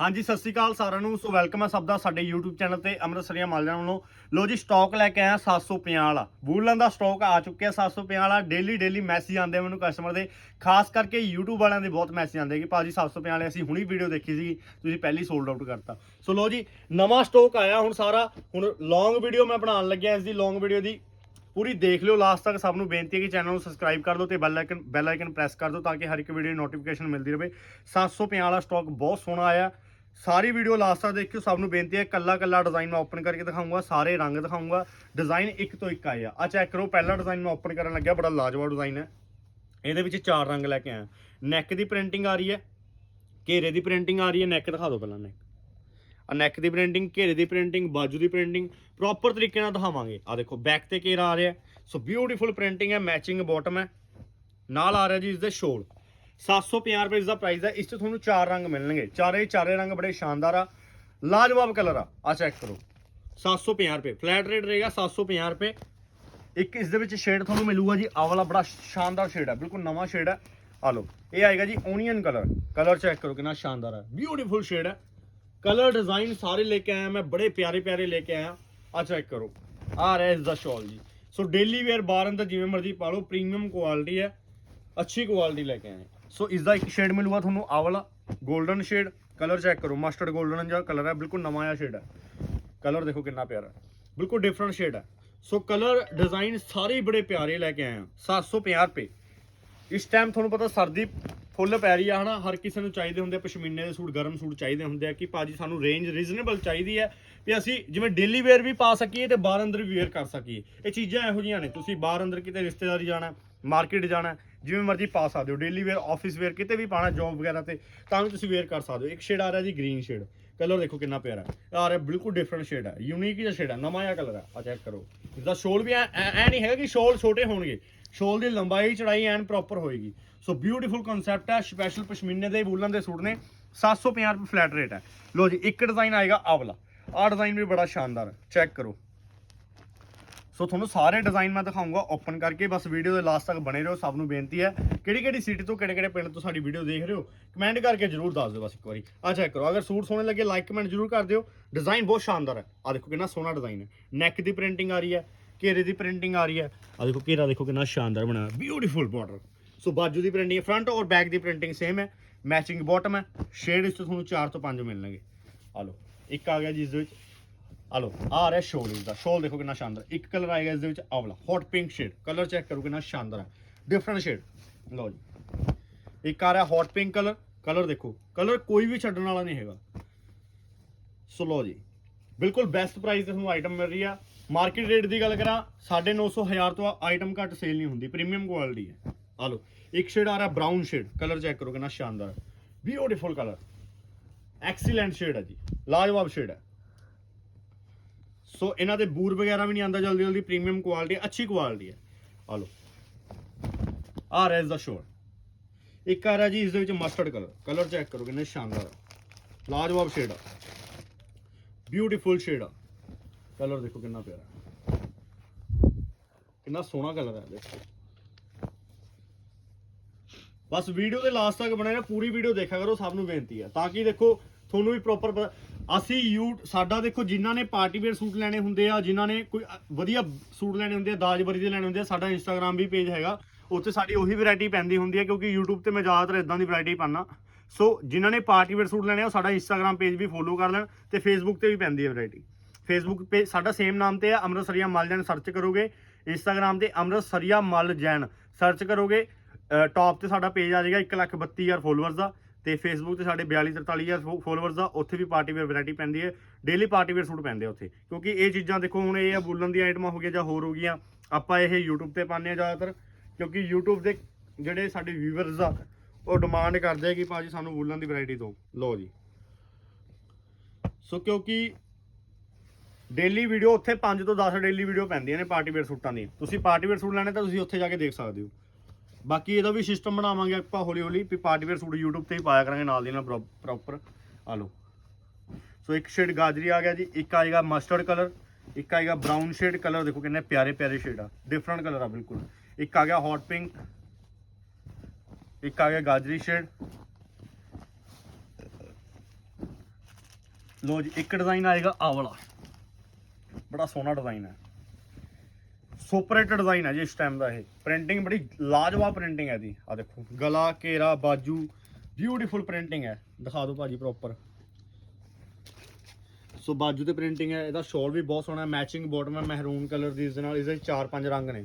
ਹਾਂਜੀ, ਸਤਿ ਸ਼੍ਰੀ ਅਕਾਲ ਸਾਰਿਆਂ ਨੂੰ। ਸੋ ਵੈਲਕਮ ਹੈ ਸਭ ਦਾ ਸਾਡੇ YouTube ਚੈਨਲ ਤੇ ਅੰਮ੍ਰਿਤਸਰੀਆ ਮਾਲਜਾਂ ਵੱਲੋਂ। ਲੋ ਜੀ ਸਟਾਕ ਲੈ ਕੇ ਆਇਆ 750 ਵਾਲਾ। ਵੂਲਨ ਦਾ ਸਟਾਕ ਆ ਚੁੱਕਿਆ 750 ਵਾਲਾ। ਡੇਲੀ ਡੇਲੀ ਮੈਸੇਜ ਆਉਂਦੇ ਮੈਨੂੰ ਕਸਟਮਰ ਦੇ। ਖਾਸ ਕਰਕੇ YouTube ਵਾਲਿਆਂ ਦੇ ਬਹੁਤ ਮੈਸੇਜ ਆਉਂਦੇ ਕਿ ਭਾਜੀ 750 ਵਾਲੇ, ਅਸੀਂ ਹੁਣੀ ਵੀਡੀਓ ਦੇਖੀ ਸੀ ਤੁਸੀਂ ਪਹਿਲੀ ਸੋਲਡ ਆਊਟ ਕਰਤਾ। ਸੋ ਲੋ ਜੀ, ਨਵਾਂ ਸਟਾਕ ਆਇਆ ਹੁਣ ਸਾਰਾ। ਹੁਣ ਲੌਂਗ ਵੀਡੀਓ ਮੈਂ ਬਣਾਉਣ ਲੱਗਿਆ ਇਸ ਦੀ ਲੌਂਗ ਵੀਡੀਓ ਦੀ। ਪੂਰੀ ਦੇਖ ਲਿਓ ਲਾਸਟ ਤੱਕ ਸਭ ਨੂੰ ਬੇਨਤੀ ਹੈ ਕਿ ਚੈਨਲ ਨੂੰ ਸਬਸਕ੍ਰਾਈਬ ਕਰ ਦਿਓ ਤੇ bell icon bell icon press ਕਰ ਦਿਓ ਤਾਂ ਕਿ ਹਰ ਇੱਕ ਵੀਡੀਓ ਦੀ ਨੋਟੀਫਿਕੇਸ਼ਨ ਮਿਲਦੀ ਰਹੇ। 750 ਵਾਲਾ ਸਟਾਕ ਬਹੁਤ ਸੋਹਣਾ ਆਇਆ। ਸਾਰੀ ਵੀਡੀਓ ਲਾਸਟ ਤੱਕ ਦੇਖਿਓ, ਸਭ ਨੂੰ ਬੇਨਤੀ ਹੈ ਕੱਲਾ ਕੱਲਾ ਡਿਜ਼ਾਈਨ ਮੈਂ ਓਪਨ ਕਰਕੇ ਦਿਖਾਊਂਗਾ, ਸਾਰੇ ਰੰਗ ਦਿਖਾਊਂਗਾ। ਡਿਜ਼ਾਈਨ ਇੱਕ ਤੋਂ ਇੱਕ ਆਏ ਆ। ਆ ਚੈੱਕ ਕਰੋ, ਪਹਿਲਾ ਡਿਜ਼ਾਈਨ ਮੈਂ ਓਪਨ ਕਰਨ ਲੱਗਿਆ, ਬੜਾ ਲਾਜਵਾਬ ਡਿਜ਼ਾਈਨ ਹੈ। ਇਹਦੇ ਵਿੱਚ ਚਾਰ ਰੰਗ ਲੈ ਕੇ ਆਇਆ। ਨੈਕ ਦੀ ਪ੍ਰਿੰਟਿੰਗ ਆ ਰਹੀ ਹੈ, ਘੇਰੇ ਦੀ ਪ੍ਰਿੰਟਿੰਗ ਆ ਰਹੀ ਹੈ ਨੈਕ ਦਿਖਾ ਦਿਓ ਪਹਿਲਾਂ ਨੈਕ ਆ ਨੈਕ ਦੀ ਪ੍ਰਿੰਟਿੰਗ ਘੇਰੇ ਦੀ ਪ੍ਰਿੰਟਿੰਗ ਬਾਜੂ ਦੀ ਪ੍ਰਿੰਟਿੰਗ ਪ੍ਰੋਪਰ ਤਰੀਕੇ ਨਾਲ ਦਿਖਾਵਾਂਗੇ। ਆ ਦੇਖੋ ਬੈਕ ਤੇ ਘੇਰਾ ਆ ਰਿਹਾ ਸੋ ਬਿਊਟੀਫੁਲ ਪ੍ਰਿੰਟਿੰਗ ਹੈ ਮੈਚਿੰਗ ਬਾਟਮ ਹੈ। ਨਾਲ ਆ ਰਿਹਾ ਜੀ, ਇਸ ਦੇ ਸ਼ੋਲ। 750 ਰੁਪਏ ਇਸ ਦਾ ਪ੍ਰਾਈਸ ਹੈ ਇਸ 'ਚ ਤੁਹਾਨੂੰ ਚਾਰ ਰੰਗ ਮਿਲਣਗੇ। ਚਾਰੇ ਚਾਰੇ ਰੰਗ ਬੜੇ ਸ਼ਾਨਦਾਰ ਆ। ਲਾਜਵਾਬ ਕਲਰ ਆ। ਆ ਚੈੱਕ ਕਰੋ। 750 ਰੁਪਏ। ਫਲੈਟ ਰੇਟ ਰਹੇਗਾ 750 ਰੁਪਏ। ਇੱਕ ਇਸ ਦੇ ਵਿੱਚ ਸ਼ੇਡ ਤੁਹਾਨੂੰ ਮਿਲੂਗਾ ਜੀ। ਆਹ ਵਾਲਾ ਬੜਾ ਸ਼ਾਨਦਾਰ ਸ਼ੇਡ ਹੈ ਬਿਲਕੁਲ ਨਵਾਂ ਸ਼ੇਡ ਹੈ ਆ ਲਓ। ਇਹ ਆਏਗਾ ਜੀ ਓਨੀਅਨ ਕਲਰ ਕਲਰ ਚੈੱਕ ਕਰੋ ਕਿੰਨਾ ਸ਼ਾਨਦਾਰ ਹੈ ਬਿਊਟੀਫੁਲ ਸ਼ੇਡ ਹੈ ਕਲਰ ਡਿਜ਼ਾਈਨ ਸਾਰੇ ਲੈ ਕੇ ਆਇਆ ਮੈਂ। ਬੜੇ ਪਿਆਰੇ ਪਿਆਰੇ ਲੈ ਕੇ ਆਇਆ। ਆ ਚੈੱਕ ਕਰੋ। ਆ ਰਿਹਾ ਇਸ ਦਾ ਸ਼ਾਲ ਜੀ। ਸੋ ਡੇਲੀ ਵੇਅਰ ਬਾਹਰ ਅੰਦਰ ਜਿਵੇਂ ਮਰਜ਼ੀ ਪਾ ਲਓ। ਪ੍ਰੀਮੀਅਮ ਕੁਆਲਿਟੀ ਹੈ ਅੱਛੀ ਕੁਆਲਿਟੀ ਲੈ ਕੇ ਆਏ। ਸੋ ਇਸ ਦਾ ਇੱਕ ਸ਼ੇਡ ਮਿਲੂਗਾ ਤੁਹਾਨੂੰ ਆਹ ਵਾਲਾ 골ਡਨ ਸ਼ੇਡ ਕਲਰ ਚੈੱਕ ਕਰੋ ਮਸਟਰਡ 골ਡਨ ਜਿਹਾ ਕਲਰ ਹੈ, ਬਿਲਕੁਲ ਨਵਾਂ ਜਿਹਾ ਸ਼ੇਡ ਹੈ। ਕਲਰ ਦੇਖੋ ਕਿੰਨਾ ਪਿਆਰਾ ਬਿਲਕੁਲ ਡਿਫਰੈਂਟ ਸ਼ੇਡ ਹੈ। ਸੋ ਕਲਰ ਡਿਜ਼ਾਈਨ ਸਾਰੇ ਬੜੇ ਪਿਆਰੇ ਲੈ ਕੇ ਆਏ ਹਾਂ 750 ਰੁਪਏ। ਇਸ ਟਾਈਮ ਤੁਹਾਨੂੰ ਪਤਾ ਸਰਦੀ ਫੁੱਲ ਪੈ ਰਹੀ ਆ, ਹਨਾ? ਹਰ ਕਿਸੇ ਨੂੰ ਚਾਹੀਦੇ ਹੁੰਦੇ ਆ, ਪਸ਼ਮੀਨੇ ਦੇ ਸੂਟ, ਗਰਮ ਸੂਟ ਚਾਹੀਦੇ ਹੁੰਦੇ ਆ ਕਿ ਭਾਜੀ ਸਾਨੂੰ ਰੇਂਜ ਰੀਜ਼ਨੇਬਲ ਚਾਹੀਦੀ ਹੈ ਵੀ ਅਸੀਂ ਜਿਵੇਂ ਡੇਲੀ ਵੇਅਰ ਵੀ ਪਾ ਸਕੀਏ ਤੇ ਬਾਹਰ ਅੰਦਰ ਵੀ ਵੇਅਰ ਕਰ ਸਕੀਏ। ਇਹ ਚੀਜ਼ਾਂ ਇਹੋ ਜਿਹੀਆਂ ਨੇ, ਤੁਸੀਂ ਬਾਹਰ ਅੰਦਰ ਕਿਤੇ ਰਿਸ਼ਤੇਦਾਰੀ ਜਾਣਾ ਮਾਰਕੀਟ ਜਾਣਾ ਜਿਵੇਂ ਮਰਜ਼ੀ ਪਾ ਸਕਦੇ ਹੋ ਡੇਲੀ ਵੇਅਰ ਆਫਿਸ ਵੇਅਰ ਕਿਤੇ ਵੀ ਪਾਣਾ ਜੌਬ ਵਗੈਰਾ ਤੇ, ਤਾਂ ਵੀ ਤੁਸੀਂ ਵੇਅਰ ਕਰ ਸਕਦੇ ਹੋ। ਇੱਕ ਸ਼ੇਡ ਆ ਰਿਹਾ ਜੀ ਗ੍ਰੀਨ ਸ਼ੇਡ ਕਲਰ ਦੇਖੋ ਕਿੰਨਾ ਪਿਆਰਾ ਹੈ। ਆ ਰਿਹਾ ਬਿਲਕੁਲ ਡਿਫਰੈਂਟ ਸ਼ੇਡ ਹੈ। ਯੂਨੀਕ ਜਿਹਾ ਸ਼ੇਡ ਹੈ, ਨਵਾਂ ਜਿਹਾ ਕਲਰ ਹੈ। ਆ ਚੈੱਕ ਕਰੋ। ਇਸਦਾ ਸ਼ੋਲ ਵੀ ਐ ਐ ਨਹੀਂ ਹੈਗਾ ਕਿ ਸ਼ੋਲ ਛੋਟੇ ਹੋਣਗੇ। ਸ਼ੋਲ ਦੀ ਲੰਬਾਈ, ਚੜਾਈ ਐਨ ਪ੍ਰੋਪਰ ਹੋਏਗੀ। ਸੋ ਬਿਊਟੀਫੁਲ ਕਨਸੈਪਟ ਹੈ ਸਪੈਸ਼ਲ ਪਸ਼ਮੀਨੇ ਦੇ ਵੂਲਨ ਦੇ ਸੂਟ ਨੇ। 750 ਰੁਪਏ ਫਲੈਟ ਰੇਟ ਹੈ। ਲੋ ਜੀ, ਇੱਕ ਡਿਜ਼ਾਈਨ ਆਏਗਾ ਆਵਲਾ। ਵਾਲਾ ਆਹ ਡਿਜ਼ਾਈਨ ਵੀ ਬੜਾ ਸ਼ਾਨਦਾਰ ਹੈ। ਚੈੱਕ ਕਰੋ। ਸੋ ਤੁਹਾਨੂੰ ਸਾਰੇ ਡਿਜ਼ਾਈਨ ਮੈਂ ਦਿਖਾਉਂਗਾ ਓਪਨ ਕਰਕੇ, ਬਸ ਵੀਡੀਓ ਦੇ ਲਾਸਟ ਤੱਕ ਬਣੇ ਰਹੋ, ਸਭ ਨੂੰ ਬੇਨਤੀ ਹੈ। ਕਿਹੜੀ ਕਿਹੜੀ ਸਿਟੀ ਤੋਂ ਕਿਹੜੇ ਕਿਹੜੇ ਪਿੰਡ ਤੋਂ ਸਾਡੀ ਵੀਡੀਓ ਦੇਖ ਰਹੇ ਹੋ ਕਮੈਂਟ ਕਰਕੇ ਜਰੂਰ ਦੱਸ ਦਿਓ ਬਸ ਇੱਕ ਵਾਰੀ। ਆ ਚੈੱਕ ਕਰੋ, ਅਗਰ ਸੂਟ ਸੋਹਣੇ ਲੱਗੇ ਲਾਈਕ ਕਮੈਂਟ ਜਰੂਰ ਕਰ ਦਿਓ। ਡਿਜ਼ਾਈਨ ਬਹੁਤ ਸ਼ਾਨਦਾਰ ਹੈ। ਆ ਦੇਖੋ ਕਿੰਨਾ ਸੋਹਣਾ ਡਿਜ਼ਾਈਨ ਹੈ। ਨੈਕ ਦੀ ਪ੍ਰਿੰਟਿੰਗ ਆ ਰਹੀ ਹੈ, ਘੇਰੇ ਦੀ ਪ੍ਰਿੰਟਿੰਗ ਆ ਰਹੀ ਹੈ। ਆ ਦੇਖੋ ਘੇਰਾ ਦੇਖੋ ਕਿੰਨਾ ਸ਼ਾਨਦਾਰ ਬਣਾਇਆ ਬਿਊਟੀਫੁਲ ਬਾਰਡਰ ਸੋ ਬਾਜੂ ਦੀ ਪ੍ਰਿੰਟਿੰਗ ਫਰੰਟ ਔਰ ਬੈਕ ਦੀ ਪ੍ਰਿੰਟਿੰਗ ਸੇਮ ਹੈ। ਮੈਚਿੰਗ ਬਾਟਮ ਹੈ। ਸ਼ੇਡ ਇਸ ਤੋਂ ਤੁਹਾਨੂੰ 4 ਤੋਂ 5 ਮਿਲਣਗੇ। ਆ ਲਓ, ਇੱਕ ਆ ਗਿਆ ਜਿਸ ਦੇ ਵਿੱਚ ਆ ਲਓ ਆ ਰਿਹਾ ਸ਼ੋਲ ਇਸ ਦਾ। ਸ਼ੋਲ ਦੇਖੋ ਕਿੰਨਾ ਸ਼ਾਨਦਾਰ। ਇੱਕ ਕਲਰ ਆਏਗਾ ਇਸ ਦੇ ਵਿੱਚ ਆਹ ਵਾਲਾ hot pink shade colour check ਕਰੋ ਕਿੰਨਾ ਸ਼ਾਨਦਾਰ ਹੈ। ਡਿਫਰੈਂਟ ਸ਼ੇਡ ਲਓ ਜੀ। ਇੱਕ ਆ ਰਿਹਾ ਹੌਟ ਪਿੰਕ ਕਲਰ ਕਲਰ ਦੇਖੋ। ਕਲਰ ਕੋਈ ਵੀ ਛੱਡਣ ਵਾਲਾ ਨਹੀਂ ਹੈਗਾ। ਸੋ ਲਓ ਜੀ। ਬਿਲਕੁਲ ਬੈਸਟ ਪ੍ਰਾਈਸ ਤੇ ਤੁਹਾਨੂੰ ਆਈਟਮ ਮਿਲ ਰਹੀ ਆ। ਮਾਰਕੀਟ ਰੇਟ ਦੀ ਗੱਲ ਕਰਾਂ 950 1000 ਤੋਂ ਆਈਟਮ ਘੱਟ ਸੇਲ ਨਹੀਂ ਹੁੰਦੀ। ਪ੍ਰੀਮੀਅਮ ਕੁਆਲਿਟੀ ਹੈ। ਆ ਲਓ ਇੱਕ ਸ਼ੇਡ ਆ ਰਿਹਾ ਬ੍ਰਾਊਨ ਸ਼ੇਡ ਕਲਰ ਚੈੱਕ ਕਰੋ ਕਿੰਨਾ ਸ਼ਾਨਦਾਰ। ਬਿਊਟੀਫੁਲ ਕਲਰ ਐਕਸੀਲੈਂਟ ਸ਼ੇਡ ਹੈ ਜੀ। ਲਾਜਵਾਬ ਸ਼ੇਡ ਹੈ। ਸੋ ਇਹਨਾਂ ਦੇ ਬੂਰ ਵਗੈਰਾ ਵੀ ਨਹੀਂ ਆਂਦਾ ਜਲਦੀ ਜਲਦੀ ਪ੍ਰੀਮੀਅਮ ਕੁਆਲਿਟੀ ਅੱਛੀ ਕੁਆਲਿਟੀ ਹੈ। ਆ ਲਓ। ਆ ਰਿਹਾ ਇਸ ਦਾ ਸ਼ੋਰ ਇੱਕ ਆ ਰਿਹਾ ਜੀ, ਇਸ ਦੇ ਵਿੱਚ ਮਸਟਰਡ ਕਲਰ ਕਲਰ ਚੈੱਕ ਕਰੋ ਕਿੰਨੇ ਸ਼ਾਨਦਾਰ ਲਾਜਵਾਬ ਸ਼ੇਡ ਆ। ਬਿਊਟੀਫੁਲ ਸ਼ੇਡ ਆ। ਕਲਰ ਦੇਖੋ ਕਿੰਨਾ ਪਿਆਰਾ। ਕਿੰਨਾ ਸੋਹਣਾ ਕਲਰ ਹੈ ਦੇਖੋ। ਬਸ ਵੀਡੀਓ ਦੇ ਲਾਸਟ ਤੱਕ ਬਣੇ ਰਹੋ, ਪੂਰੀ ਵੀਡੀਓ ਦੇਖਿਆ ਕਰੋ, ਸਭ ਨੂੰ ਬੇਨਤੀ ਹੈ। ਤਾਂ ਕਿ ਦੇਖੋ, ਤੁਹਾਨੂੰ ਵੀ ਪ੍ਰੋਪਰ ਅਸੀਂ ਯੂ, ਸਾਡਾ ਦੇਖੋ, ਜਿਨ੍ਹਾਂ ਨੇ ਪਾਰਟੀ ਵੇਅਰ ਸੂਟ ਲੈਣੇ ਹੁੰਦੇ ਆ, ਜਿਨ੍ਹਾਂ ਨੇ ਕੋਈ ਵਧੀਆ ਸੂਟ ਲੈਣੇ ਹੁੰਦੇ ਆ ਦਾਜਬਰੀ ਦੇ ਲੈਣੇ ਹੁੰਦੇ ਆ, ਸਾਡਾ ਇੰਸਟਾਗ੍ਰam ਵੀ ਪੇਜ ਹੈਗਾ। ਉੱਥੇ ਸਾਡੀ ਉਹੀ ਵੈਰਾਈਟੀ ਪੈਂਦੀ ਹੁੰਦੀ ਹੈ ਕਿਉਂਕਿ YouTube ਤੇ ਮੈਂ ਜ਼ਿਆਦਾਤਰ ਇਦਾਂ ਦੀ ਵੈਰਾਈਟੀ ਪਾਣਾ ਸੋ ਜਿਨ੍ਹਾਂ ਨੇ ਪਾਰਟੀ ਵੇਅਰ ਸੂਟ ਲੈਣੇ ਆ, ਉਹ ਸਾਡਾ ਇੰਸਟਾਗ੍ਰam ਪੇਜ ਵੀ ਫੋਲੋ ਕਰ ਲੈਣ ਤੇ Facebook ਤੇ ਵੀ ਪੈਂਦੀ ਹੈ ਵੈਰਾਈਟੀ ਫੇਸਬੁੱਕ ਪੇਜ ਸਾਡਾ ਸੇਮ ਨਾਮ ਤੇ ਆ, ਅੰਮ੍ਰਿਤਸਰੀਆ ਮਲ ਜੈਨ ਸਰਚ ਕਰੋਗੇ। ਇੰਸਟਾਗ੍ਰam ਤੇ ਅੰਮ੍ਰਿਤਸਰੀਆ ਮਲ ਜੈਨ ਸਰਚ ਕਰੋਗੇ ਟੌਪ ਤੇ ਸਾਡਾ ਪੇਜ ਆ ਜਾਏਗਾ 132000 ਫੋਲੋਅਰਸ ਦਾ। ਤੇ ਫੇਸਬੁੱਕ ਤੇ ਸਾਡੇ 42 43000 ਫੋਲੋਅਰਸ ਦਾ ਉੱਥੇ ਵੀ ਪਾਰਟੀ ਵੇਅਰ ਵੈਰਾਈਟੀ ਪੈਂਦੀ ਹੈ। ਡੇਲੀ ਪਾਰਟੀ ਵੇਅਰ ਸੂਟ ਪੈਂਦੇ ਆ ਉੱਥੇ। ਕਿਉਂਕਿ ਇਹ ਚੀਜ਼ਾਂ ਦੇਖੋ, ਹੁਣ ਇਹ ਆ ਬੁੱਲਨ ਦੀਆਂ ਆਈਟਮਾਂ ਹੋ ਗਈਆਂ ਜਾਂ ਹੋਰ ਹੋ ਗਈਆਂ, ਆਪਾਂ ਇਹ YouTube ਤੇ ਪਾਉਂਦੇ ਆ ਜ਼ਿਆਦਾਤਰ। ਕਿਉਂਕਿ YouTube ਦੇ ਜਿਹੜੇ ਸਾਡੇ ਵਿਊਅਰਸ ਆ, ਉਹ ਡਿਮਾਂਡ ਕਰਦੇ ਆ ਕਿ ਭਾਜੀ ਸਾਨੂੰ ਬੁੱਲਨ ਦੀ ਵੈਰਾਈਟੀ ਦਿਓ। ਲਓ ਜੀ। ਸੋ ਕਿਉਂਕਿ ਡੇਲੀ ਵੀਡੀਓ ਉੱਥੇ 5 ਤੋਂ 10 ਡੇਲੀ ਵੀਡੀਓ ਪੈਂਦੀਆਂ ਨੇ ਪਾਰਟੀ ਵੇਅਰ ਸੂਟਾਂ ਦੀ ਤੁਸੀਂ ਪਾਰਟੀ ਵੇਅਰ ਸੂਟ ਲੈਣੇ ਤਾਂ ਤੁਸੀਂ ਉੱਥੇ ਜਾ ਕੇ ਦੇਖ ਸਕਦੇ ਹੋ। ਬਾਕੀ ਇਹਦਾ ਵੀ ਸਿਸਟਮ ਬਣਾਵਾਂਗੇ ਆਪਾਂ ਹੌਲੀ ਹੌਲੀ, ਵੀ ਪਾਰਟੀਵੇਅਰ ਸੂਟ YouTube ਤੇ ਹੀ ਪਾਇਆ ਕਰਾਂਗੇ, ਨਾਲ ਦੀ ਨਾਲ ਪ੍ਰੋਪਰ ਆ ਲਓ। ਸੋ ਇੱਕ ਸ਼ੇਡ ਗਾਜਰੀ ਆ ਗਿਆ ਜੀ, ਇੱਕ ਆਏਗਾ ਮਸਟਰਡ ਕਲਰ ਇੱਕ ਆਏਗਾ ਬ੍ਰਾਊਨ ਸ਼ੇਡ ਕਲਰ ਦੇਖੋ ਕਿੰਨੇ ਪਿਆਰੇ ਪਿਆਰੇ ਸ਼ੇਡ ਆ। ਡਿਫਰੈਂਟ ਕਲਰ ਆ ਬਿਲਕੁਲ। ਇੱਕ ਆ ਗਿਆ ਹੌਟ ਪਿੰਕ ਇੱਕ ਆ ਗਿਆ ਗਾਜਰੀ ਸ਼ੇਡ ਲੋ ਜੀ, ਇੱਕ ਡਿਜ਼ਾਈਨ ਆਏਗਾ ਆ ਵਾਲਾ ਬੜਾ ਸੋਹਣਾ ਡਿਜ਼ਾਈਨ ਹੈ ਸੁਪਰ ਹਿੱਟ ਡਿਜ਼ਾਈਨ ਹੈ ਜੀ ਇਸ ਟਾਈਮ ਦਾ ਇਹ। ਪ੍ਰਿੰਟਿੰਗ ਬੜੀ ਲਾਜਵਾਬ ਪ੍ਰਿੰਟਿੰਗ ਹੈ ਦੀ ਆ ਦੇਖੋ, ਗਲਾ, ਘੇਰਾ, ਬਾਜੂ ਬਿਊਟੀਫੁਲ ਪ੍ਰਿੰਟਿੰਗ ਹੈ ਦਿਖਾ ਦਿਓ ਭਾਜੀ ਪ੍ਰੋਪਰ ਸੋ ਬਾਜੂ ਤੇ ਪ੍ਰਿੰਟਿੰਗ ਹੈ ਇਹਦਾ ਸ਼ੋਲ ਵੀ ਬਹੁਤ ਸੋਹਣਾ ਮੈਚਿੰਗ ਬਾਟਮ ਹੈ ਮਹਿਰੂਨ ਕਲਰ ਦੀ, ਇਸ ਦੇ ਨਾਲ, ਇਸ ਚਾਰ ਪੰਜ ਰੰਗ ਨੇ।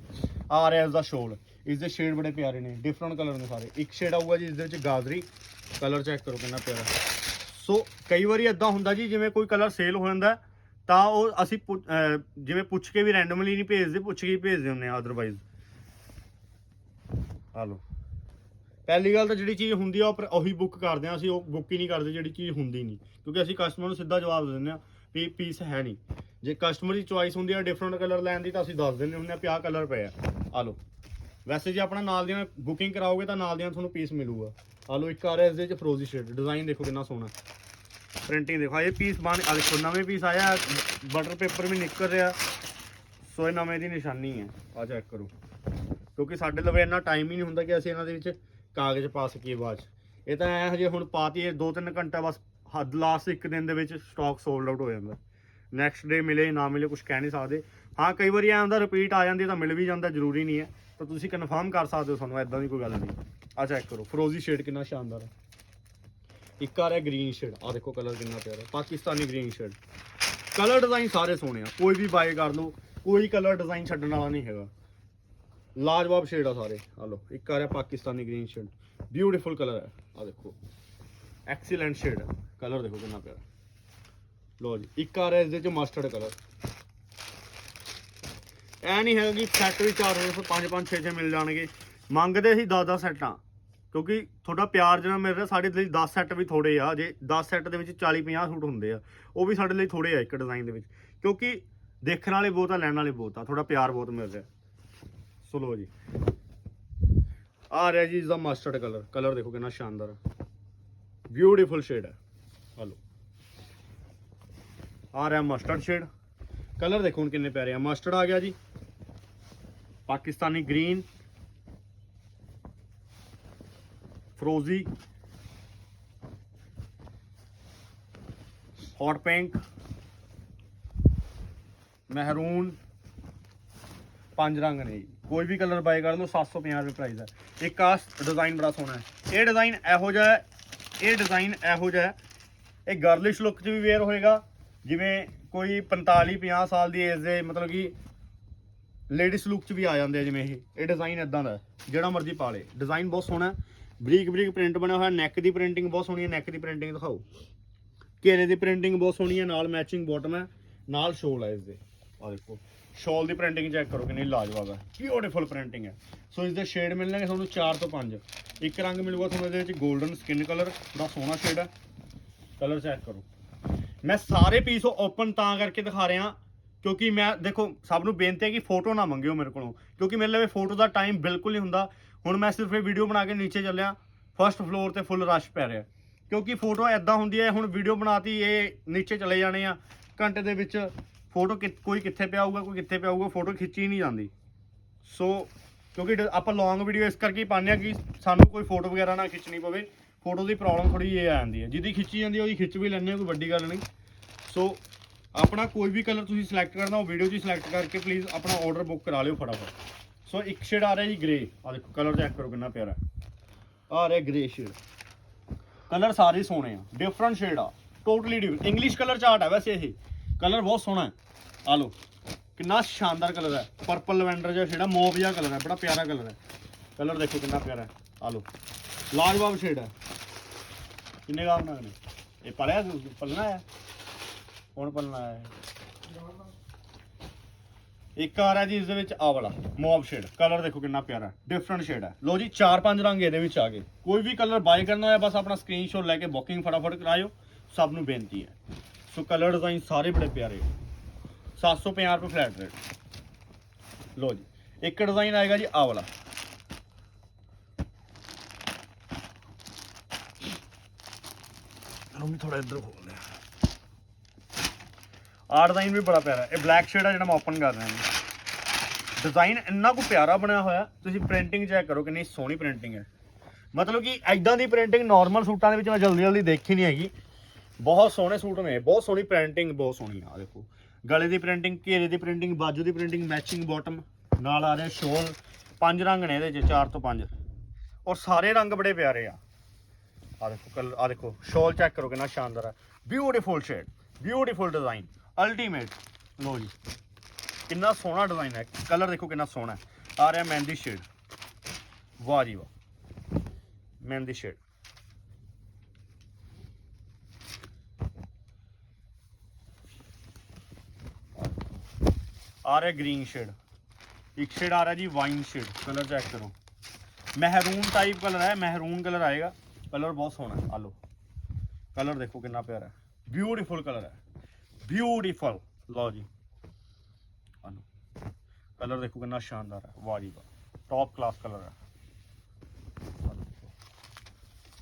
ਆ ਰਿਹਾ ਇਸ ਦਾ ਸ਼ੋਲ ਇਸ ਦੇ ਸ਼ੇਡ ਬੜੇ ਪਿਆਰੇ ਨੇ ਡਿਫਰੈਂਟ ਕਲਰ ਨੇ ਸਾਰੇ। ਇੱਕ ਸ਼ੇਡ ਆਊਗਾ ਜੀ, ਇਸ ਦੇ ਵਿੱਚ ਗਾਜਰੀ। ਕਲਰ ਚੈੱਕ ਕਰੋ ਕਿੰਨਾ ਪਿਆਰਾ। ਸੋ ਕਈ ਵਾਰੀ ਇਦਾਂ ਹੁੰਦਾ ਜੀ, ਜਿਵੇਂ ਕੋਈ ਕਲਰ ਸੇਲ ਹੋ ਜਾਂਦਾ ਤਾਂ ਉਹ ਅਸੀਂ ਪੁੱਛ- ਜਿਵੇਂ ਪੁੱਛ ਕੇ ਵੀ ਰੈਂਡਮਲੀ ਨਹੀਂ ਭੇਜਦੇ, ਪੁੱਛ ਕੇ ਹੀ ਭੇਜਦੇ ਹੁੰਦੇ ਆ ਅਦਰਵਾਈਜ਼ ਆ ਲਓ। ਪਹਿਲੀ ਗੱਲ ਤਾਂ ਜਿਹੜੀ ਚੀਜ਼ ਹੁੰਦੀ ਆ, ਉਹ ਉਹੀ ਬੁੱਕ ਕਰਦੇ ਆ, ਅਸੀਂ ਉਹ ਬੁੱਕ ਹੀ ਨਹੀਂ ਕਰਦੇ ਜਿਹੜੀ ਚੀਜ਼ ਹੁੰਦੀ ਨਹੀਂ। ਕਿਉਂਕਿ ਅਸੀਂ ਕਸਟਮਰ ਨੂੰ ਸਿੱਧਾ ਜਵਾਬ ਦੇ ਦਿੰਦੇ ਆ ਵੀ ਪੀਸ ਹੈ ਨਹੀਂ। ਜੇ ਕਸਟਮਰ ਦੀ ਚੁਆਇਸ ਹੁੰਦੀ ਆ ਡਿਫਰੈਂਟ ਕਲਰ ਲੈਣ ਦੀ ਤਾਂ ਅਸੀਂ ਦੱਸ ਦਿੰਦੇ ਹੁੰਦੇ ਆ ਪਿਆ ਕਲਰ ਪਿਆ। ਆ ਲਓ। ਵੈਸੇ ਜੇ ਆਪਣਾ ਨਾਲ ਦੀਆਂ ਬੁਕਿੰਗ ਕਰਾਓਗੇ ਤਾਂ ਨਾਲ ਦੀਆਂ ਤੁਹਾਨੂੰ ਪੀਸ ਮਿਲੂਗਾ। ਆ ਲਓ, ਇੱਕ ਆ ਰਿਹਾ ਇਸ ਦੇ ਵਿੱਚ ਫਰੋਜ਼ੀ ਸ਼ੇਡ ਡਿਜ਼ਾਈਨ ਦੇਖੋ ਕਿੰਨਾ ਸੋਹਣਾ। ਪ੍ਰਿੰਟਿੰਗ ਦੇਖੋ ਇਹ ਪੀਸ ਬਣ ਆ ਦੇਖੋ, ਨਵੇਂ ਪੀਸ ਆਇਆ ਬਟਰ ਪੇਪਰ ਵੀ ਨਿਕਲ ਰਿਹਾ। ਸੋ ਇਹ ਨਵੇਂ ਦੀ ਨਿਸ਼ਾਨੀ ਹੈ। ਆ ਚੈੱਕ ਕਰੋ। ਕਿਉਂਕਿ ਸਾਡੇ ਲਵੇ ਇੰਨਾ ਟਾਈਮ ਹੀ ਨਹੀਂ ਹੁੰਦਾ ਕਿ ਅਸੀਂ ਇਹਨਾਂ ਦੇ ਵਿੱਚ ਕਾਗਜ਼ ਪਾ ਸਕੀਏ ਬਾਅਦ 'ਚ। ਇਹ ਤਾਂ ਐ ਹਜੇ ਹੁਣ ਪਾਤੀ ਇਹ 2-3 ਘੰਟਾ ਬਸ ਹੱਦ ਲਾਸਟ ਇੱਕ ਦਿਨ ਦੇ ਵਿੱਚ ਸਟਾਕ ਸੋਲਡ ਆਊਟ ਹੋ ਜਾਂਦਾ। ਨੈਕਸਟ ਡੇ ਮਿਲੇ, ਨਾ ਮਿਲੇ ਕੁਝ ਕਹਿ ਨਹੀਂ ਸਕਦੇ। ਹਾਂ, ਕਈ ਵਾਰੀ ਐ ਹੁੰਦਾ ਰਿਪੀਟ ਆ ਜਾਂਦੀ ਤਾਂ ਮਿਲ ਵੀ ਜਾਂਦਾ, ਜ਼ਰੂਰੀ ਨਹੀਂ ਹੈ। ਤਾਂ ਤੁਸੀਂ ਕਨਫਰਮ ਕਰ ਸਕਦੇ ਹੋ ਸਾਨੂੰ ਐਦਾਂ ਦੀ ਕੋਈ ਗੱਲ ਨਹੀਂ। ਆ ਚੈੱਕ ਕਰੋ। ਫਰੋਜ਼ੀ ਸ਼ੇਡ ਕਿੰਨਾ ਸ਼ਾਨਦਾਰ ਹੈ। ਇੱਕ ਆ ਰਿਹਾ ਗ੍ਰੀਨ ਸ਼ੇਡ ਆ ਦੇਖੋ ਕਲਰ ਕਿੰਨਾ ਪਿਆਰਾ Pakistani green shade colour design ਸਾਰੇ ਸੋਹਣੇ ਆ। ਕੋਈ ਵੀ ਬਾਏ ਕਰ ਲਓ, ਕੋਈ ਕਲਰ ਡਿਜ਼ਾਈਨ ਛੱਡਣ ਵਾਲਾ ਨਹੀਂ ਹੈਗਾ। ਲਾਜਵਾਬ ਸ਼ੇਡ ਆ ਸਾਰੇ। ਆ ਲਓ, ਇੱਕ ਆ ਰਿਹਾ Pakistani green shade beautiful colour ਹੈ। ਆ ਦੇਖੋ। ਐਕਸੀਲੈਂਟ ਸ਼ੇਡ ਹੈ ਕਲਰ ਦੇਖੋ ਕਿੰਨਾ ਪਿਆਰਾ। ਲੋ ਜੀ, ਇੱਕ ਆ ਰਿਹਾ ਇਸ ਦੇ ਚ ਮਸਟਰਡ ਕਲਰ ਐ ਨਹੀਂ ਹੈਗਾ ਕਿ ਸੈੱਟ ਵੀ 4 ਰੁਪਏ 5 5 6 6 ਮਿਲ ਜਾਣਗੇ। ਮੰਗਦੇ ਸੀ 10 10 ਸੈੱਟਾਂ। ਕਿਉਂਕਿ ਤੁਹਾਡਾ ਪਿਆਰ ਜਿਹੜਾ ਮਿਲ ਰਿਹਾ ਸਾਡੇ ਲਈ 10 ਸੈੱਟ ਵੀ ਥੋੜੇ ਆ, ਜੇ 10 ਸੈੱਟ ਦੇ ਵਿੱਚ 40 50 ਸੂਟ ਹੁੰਦੇ ਆ, ਉਹ ਵੀ ਸਾਡੇ ਲਈ ਥੋੜੇ ਆ ਇੱਕ ਡਿਜ਼ਾਈਨ ਦੇ ਵਿੱਚ। ਕਿਉਂਕਿ ਦੇਖਣ ਵਾਲੇ ਬਹੁਤ ਆ, ਲੈਣ ਵਾਲੇ ਬਹੁਤ ਆ, ਤੁਹਾਡਾ ਪਿਆਰ ਬਹੁਤ ਮਿਲ ਰਿਹਾ। ਸੋ ਲੋ ਜੀ। ਆ ਰਿਹਾ ਜੀ ਇਸ ਦਾ ਮਸਟਰਡ ਕਲਰ ਕਲਰ ਦੇਖੋ ਕਿੰਨਾ ਸ਼ਾਨਦਾਰ ਹੈ ਬਿਊਟੀਫੁਲ ਸ਼ੇਡ ਹੈ ਹਲੋ ਆ ਰਿਹਾ ਮਸਟਰਡ ਸ਼ੇਡ ਕਲਰ ਦੇਖੋ ਹੁਣ ਕਿੰਨੇ ਪਿਆਰੇ ਆ। ਮਸਟਰਡ ਆ ਗਿਆ ਜੀ। ਪਾਕਿਸਤਾਨੀ ਗ੍ਰੀਨ ਫਰੋਜ਼ੀ ਹੌਟ ਪਿੰਕ ਮਹਿਰੂਨ, ਪੰਜ ਰੰਗ ਨੇ ਜੀ। ਕੋਈ ਵੀ ਕਲਰ ਬਾਈ ਕਰ ਲਓ 750 ਰੁਪਏ ਪ੍ਰਾਈਸ ਹੈ। ਇੱਕ ਆ ਡਿਜ਼ਾਈਨ ਬੜਾ ਸੋਹਣਾ ਹੈ। ਇਹ ਡਿਜ਼ਾਈਨ ਇਹੋ ਜਿਹਾ ਇਹ ਡਿਜ਼ਾਈਨ ਇਹੋ ਜਿਹਾ ਇਹ ਗਰਲਿਸ਼ ਲੁੱਕ 'ਚ ਵੀ ਵੇਅਰ ਹੋਏਗਾ। ਜਿਵੇਂ ਕੋਈ 45 50 ਸਾਲ ਦੀ ਏਜ ਦੇ, ਮਤਲਬ ਕਿ ਲੇਡੀਜ਼ ਲੁੱਕ 'ਚ ਵੀ ਆ ਜਾਂਦੇ ਆ ਜਿਵੇਂ ਇਹ। ਇਹ ਡਿਜ਼ਾਈਨ ਇਦਾਂ ਦਾ ਜਿਹੜਾ ਮਰਜ਼ੀ ਪਾ ਲੇ ਡਿਜ਼ਾਈਨ ਬਹੁਤ ਸੋਹਣਾ ਹੈ। ਬਰੀਕ ਬਰੀਕ ਪ੍ਰਿੰਟ ਬਣਿਆ ਹੋਇਆ ਨੈਕ ਦੀ ਪ੍ਰਿੰਟਿੰਗ ਬਹੁਤ ਸੋਹਣੀ ਹੈ ਨੈਕ ਦੀ ਪ੍ਰਿੰਟਿੰਗ ਦਿਖਾਓ। ਘੇਰੇ ਦੀ ਪ੍ਰਿੰਟਿੰਗ ਬਹੁਤ ਸੋਹਣੀ ਹੈ, ਨਾਲ ਮੈਚਿੰਗ ਬਾਟਮ ਹੈ, ਨਾਲ ਸ਼ੋਲ ਹੈ ਇਸ ਦੇ ਆ ਦੇਖੋ ਸ਼ਾਲ ਦੀ ਪ੍ਰਿੰਟਿੰਗ ਚੈੱਕ ਕਰੋ, ਕਿੰਨੀ ਲਾਜਵਾਬ ਹੈ ਬਿਊਟੀਫੁਲ ਪ੍ਰਿੰਟਿੰਗ ਹੈ। ਸੋ ਇਸ ਦੇ ਸ਼ੇਡ ਮਿਲਣਗੇ ਤੁਹਾਨੂੰ 4 ਤੋਂ 5 ਇੱਕ ਰੰਗ ਮਿਲੂਗਾ ਤੁਹਾਨੂੰ ਇਹਦੇ ਵਿੱਚ 골ਡਨ ਸਕਿਨ ਕਲਰ ਬੜਾ ਸੋਹਣਾ ਸ਼ੇਡ ਹੈ। ਕਲਰ ਚੈੱਕ ਕਰੋ। ਮੈਂ ਸਾਰੇ ਪੀਸ ਓਪਨ ਤਾਂ ਕਰਕੇ ਦਿਖਾ ਰਿਹਾ, ਕਿਉਂਕਿ ਮੈਂ, ਦੇਖੋ, ਸਭ ਨੂੰ ਬੇਨਤੀ ਹੈ ਕਿ ਫੋਟੋ ਨਾ ਮੰਗਿਓ ਮੇਰੇ ਕੋਲੋਂ, ਕਿਉਂਕਿ ਮੇਰੇ ਲਈ ਫੋਟੋ ਦਾ ਟਾਈਮ ਬਿਲਕੁਲ ਨਹੀਂ ਹੁੰਦਾ। ਹੁਣ ਮੈਂ ਸਿਰਫ ਇਹ ਵੀਡੀਓ ਬਣਾ ਕੇ ਨੀਚੇ ਚੱਲਿਆ। ਫਰਸਟ ਫਲੋਰ ਤੇ ਫੁੱਲ ਰਸ਼ ਪੈ ਰਿਹਾ। ਕਿਉਂਕਿ ਫੋਟੋ ਐਦਾਂ ਹੁੰਦੀ ਹੈ, ਹੁਣ ਵੀਡੀਓ ਬਣਾਤੀ, ਇਹ ਨੀਚੇ ਚਲੇ ਜਾਣੇ ਆ। ਘੰਟੇ ਦੇ ਵਿੱਚ ਫੋਟੋ ਕੋਈ ਕਿੱਥੇ ਪਿਆ ਹੋਊਗਾ, ਕੋਈ ਕਿੱਥੇ ਪਿਆ ਹੋਊਗਾ ਫੋਟੋ ਖਿੱਚੀ ਨਹੀਂ ਜਾਂਦੀ। ਸੋ ਕਿਉਂਕਿ ਡ- ਆਪਾਂ ਲੌਂਗ ਵੀਡੀਓ ਇਸ ਕਰਕੇ ਪਾਉਂਦੇ ਆ ਕਿ ਸਾਨੂੰ ਕੋਈ ਫੋਟੋ ਵਗੈਰਾ ਨਾ ਖਿੱਚਣੀ ਪਵੇ। ਫੋਟੋ ਦੀ ਪ੍ਰੋਬਲਮ ਥੋੜੀ ਇਹ ਆ ਜਾਂਦੀ ਹੈ। ਜਿਹਦੀ ਖਿੱਚੀ ਜਾਂਦੀ ਉਹਦੀ ਖਿੱਚ ਵੀ ਲੈਂਦੇ ਆ ਕੋਈ ਵੱਡੀ ਗੱਲ ਨਹੀਂ। ਸੋ ਆਪਣਾ ਕੋਈ ਵੀ ਕਲਰ ਤੁਸੀਂ ਸਿਲੈਕਟ ਕਰਨਾ, ਉਹ ਵੀਡੀਓ 'ਚ ਸਿਲੈਕਟ ਕਰਕੇ ਪਲੀਜ਼ ਆਪਣਾ ਆਰਡਰ ਬੁੱਕ ਕਰਾ ਲਿਓ ਫਟਾਫਟ। ਸੋ ਇੱਕ ਸ਼ੇਡ ਆ ਰਿਹਾ ਜੀ ਗ੍ਰੇ ਆ ਦੇਖੋ ਕਲਰ ਚੈੱਕ ਕਰੋ ਕਿੰਨਾ ਪਿਆਰਾ। ਆ ਰਿਹਾ ਗ੍ਰੇ ਸ਼ੇਡ ਕਲਰ ਸਾਰੇ ਸੋਹਣੇ ਆ। ਡਿਫਰੈਂਟ ਸ਼ੇਡ ਆ। Totally different English colour chart ਹੈ ਵੈਸੇ ਇਹ। ਕਲਰ ਬਹੁਤ ਸੋਹਣਾ ਹੈ। ਆ ਲਓ। ਕਿੰਨਾ ਸ਼ਾਨਦਾਰ ਕਲਰ ਹੈ। ਪਰਪਲ ਲਵੈਂਡਰ ਜਿਹਾ ਸ਼ੇਡ ਹੈ ਮੌਵ ਜਿਹਾ ਕਲਰ ਹੈ। ਬੜਾ ਪਿਆਰਾ ਕਲਰ ਹੈ। ਕਲਰ ਦੇਖੋ ਕਿੰਨਾ ਪਿਆਰਾ ਹੈ। ਆ ਲਓ। ਲਾਜਵਾਬ ਸ਼ੇਡ ਹੈ। ਕਿੰਨੇ ਗਾਮ ਨੇ? ਇਹ ਪੜਿਆ ਪਲਣਾ ਹੈ? ਹੁਣ ਪਲਣਾ ਹੈ? ਇੱਕ ਆ ਰਿਹਾ ਜੀ, ਇਸ ਦੇ ਵਿੱਚ ਆ ਵਾਲਾ ਮੌਵ ਸ਼ੇਡ ਕਲਰ ਦੇਖੋ ਕਿੰਨਾ ਪਿਆਰਾ ਡਿਫਰੈਂਟ ਸ਼ੇਡ ਹੈ। ਲੋ ਜੀ, ਚਾਰ ਪੰਜ ਰੰਗ ਇਹਦੇ ਵਿੱਚ ਆ ਗਏ। ਕੋਈ ਵੀ ਕਲਰ ਬਾਈ ਕਰਨਾ ਹੋਇਆ, ਬਸ ਆਪਣਾ ਸਕਰੀਨਸ਼ਾਟ ਲੈ ਕੇ ਬੁਕਿੰਗ ਫਟਾਫਟ ਕਰਾਇਓ। ਸਭ ਨੂੰ ਬੇਨਤੀ ਹੈ। ਸੋ ਕਲਰ ਡਿਜ਼ਾਈਨ ਸਾਰੇ ਬੜੇ ਪਿਆਰੇ 750 ਰੁਪਏ ਫਲੈਟ ਰੇਟ ਲੋ ਜੀ, ਇੱਕ ਡਿਜ਼ਾਈਨ ਆਏਗਾ ਜੀ ਆ ਵਾਲਾ। ਨੂੰ ਥੋੜਾ ਇੱਧਰ ਹੋ। ਲਿਆ ਆਹ ਡਿਜ਼ਾਈਨ ਵੀ ਬੜਾ ਪਿਆਰਾ ਇਹ ਬਲੈਕ ਸ਼ੇਡ ਆ ਜਿਹੜਾ ਮੈਂ ਓਪਨ ਕਰ ਰਿਹਾ ਹਾਂ। ਡਿਜ਼ਾਈਨ ਇੰਨਾ ਕੁ ਪਿਆਰਾ ਬਣਿਆ ਹੋਇਆ, ਤੁਸੀਂ ਪ੍ਰਿੰਟਿੰਗ ਚੈੱਕ ਕਰੋ ਕਿੰਨੀ ਸੋਹਣੀ ਪ੍ਰਿੰਟਿੰਗ ਹੈ। ਮਤਲਬ ਕਿ ਐਦਾਂ ਦੀ ਪ੍ਰਿੰਟਿੰਗ ਨਾਰਮਲ ਸੂਟਾਂ ਦੇ ਵਿੱਚ ਮੈਂ ਜਲਦੀ ਜਲਦੀ ਦੇਖੀ ਨਹੀਂ ਹੈਗੀ। ਬਹੁਤ ਸੋਹਣੇ ਸੂਟ ਨੇ, ਬਹੁਤ ਸੋਹਣੀ ਪ੍ਰਿੰਟਿੰਗ ਬਹੁਤ ਸੋਹਣੀ ਆ ਆਹ ਦੇਖੋ। ਗਲੇ ਦੀ ਪ੍ਰਿੰਟਿੰਗ ਘੇਰੇ ਦੀ ਪ੍ਰਿੰਟਿੰਗ ਬਾਜੂ ਦੀ ਪ੍ਰਿੰਟਿੰਗ ਮੈਚਿੰਗ ਬਾਟਮ ਨਾਲ ਆ ਰਿਹਾ ਸ਼ੋਲ ਪੰਜ ਰੰਗ ਨੇ ਇਹਦੇ ਚ, ਚਾਰ ਤੋਂ ਪੰਜ। ਔਰ ਸਾਰੇ ਰੰਗ ਬੜੇ ਪਿਆਰੇ ਆ। ਆ ਦੇਖੋ ਕਲ ਆ ਦੇਖੋ ਸ਼ੋਲ ਚੈੱਕ ਕਰੋ ਕਿੰਨਾ ਸ਼ਾਨਦਾਰ ਆ। Beautiful shade beautiful design ultimate ਲੋ ਜੀ। ਕਿੰਨਾ ਸੋਹਣਾ ਡਿਜ਼ਾਈਨ ਹੈ। ਕਲਰ ਦੇਖੋ ਕਿੰਨਾ ਸੋਹਣਾ ਆ ਰਿਹਾ ਮਹਿੰਦੀ ਸ਼ੇਡ ਵਾਹ ਜੀ ਵਾਹ। ਮਹਿੰਦੀ ਸ਼ੇਡ ਆ ਰਿਹਾ ਗ੍ਰੀਨ ਸ਼ੇਡ ਇੱਕ ਸ਼ੇਡ ਆ ਰਿਹਾ ਜੀ ਵਾਈਨ ਸ਼ੇਡ ਕਲਰ ਚੈੱਕ ਕਰੋ। ਮਹਿਰੂਨ ਟਾਈਪ ਕਲਰ ਹੈ। ਮਹਿਰੂਨ ਕਲਰ ਆਏਗਾ। ਕਲਰ ਬਹੁਤ ਸੋਹਣਾ ਹੈ। ਆ ਲਓ। ਕਲਰ ਦੇਖੋ ਕਿੰਨਾ ਪਿਆਰਾ ਹੈ। ਬਿਊਟੀਫੁਲ ਕਲਰ ਹੈ। ਬਿਊਟੀਫੁਲ ਲਓ ਜੀ। ਕਲਰ ਦੇਖੋ ਕਿੰਨਾ ਸ਼ਾਨਦਾਰ ਹੈ। ਵਾਹ ਜੀ ਵਾਹ। ਟੌਪ ਕਲਾਸ ਕਲਰ ਹੈ।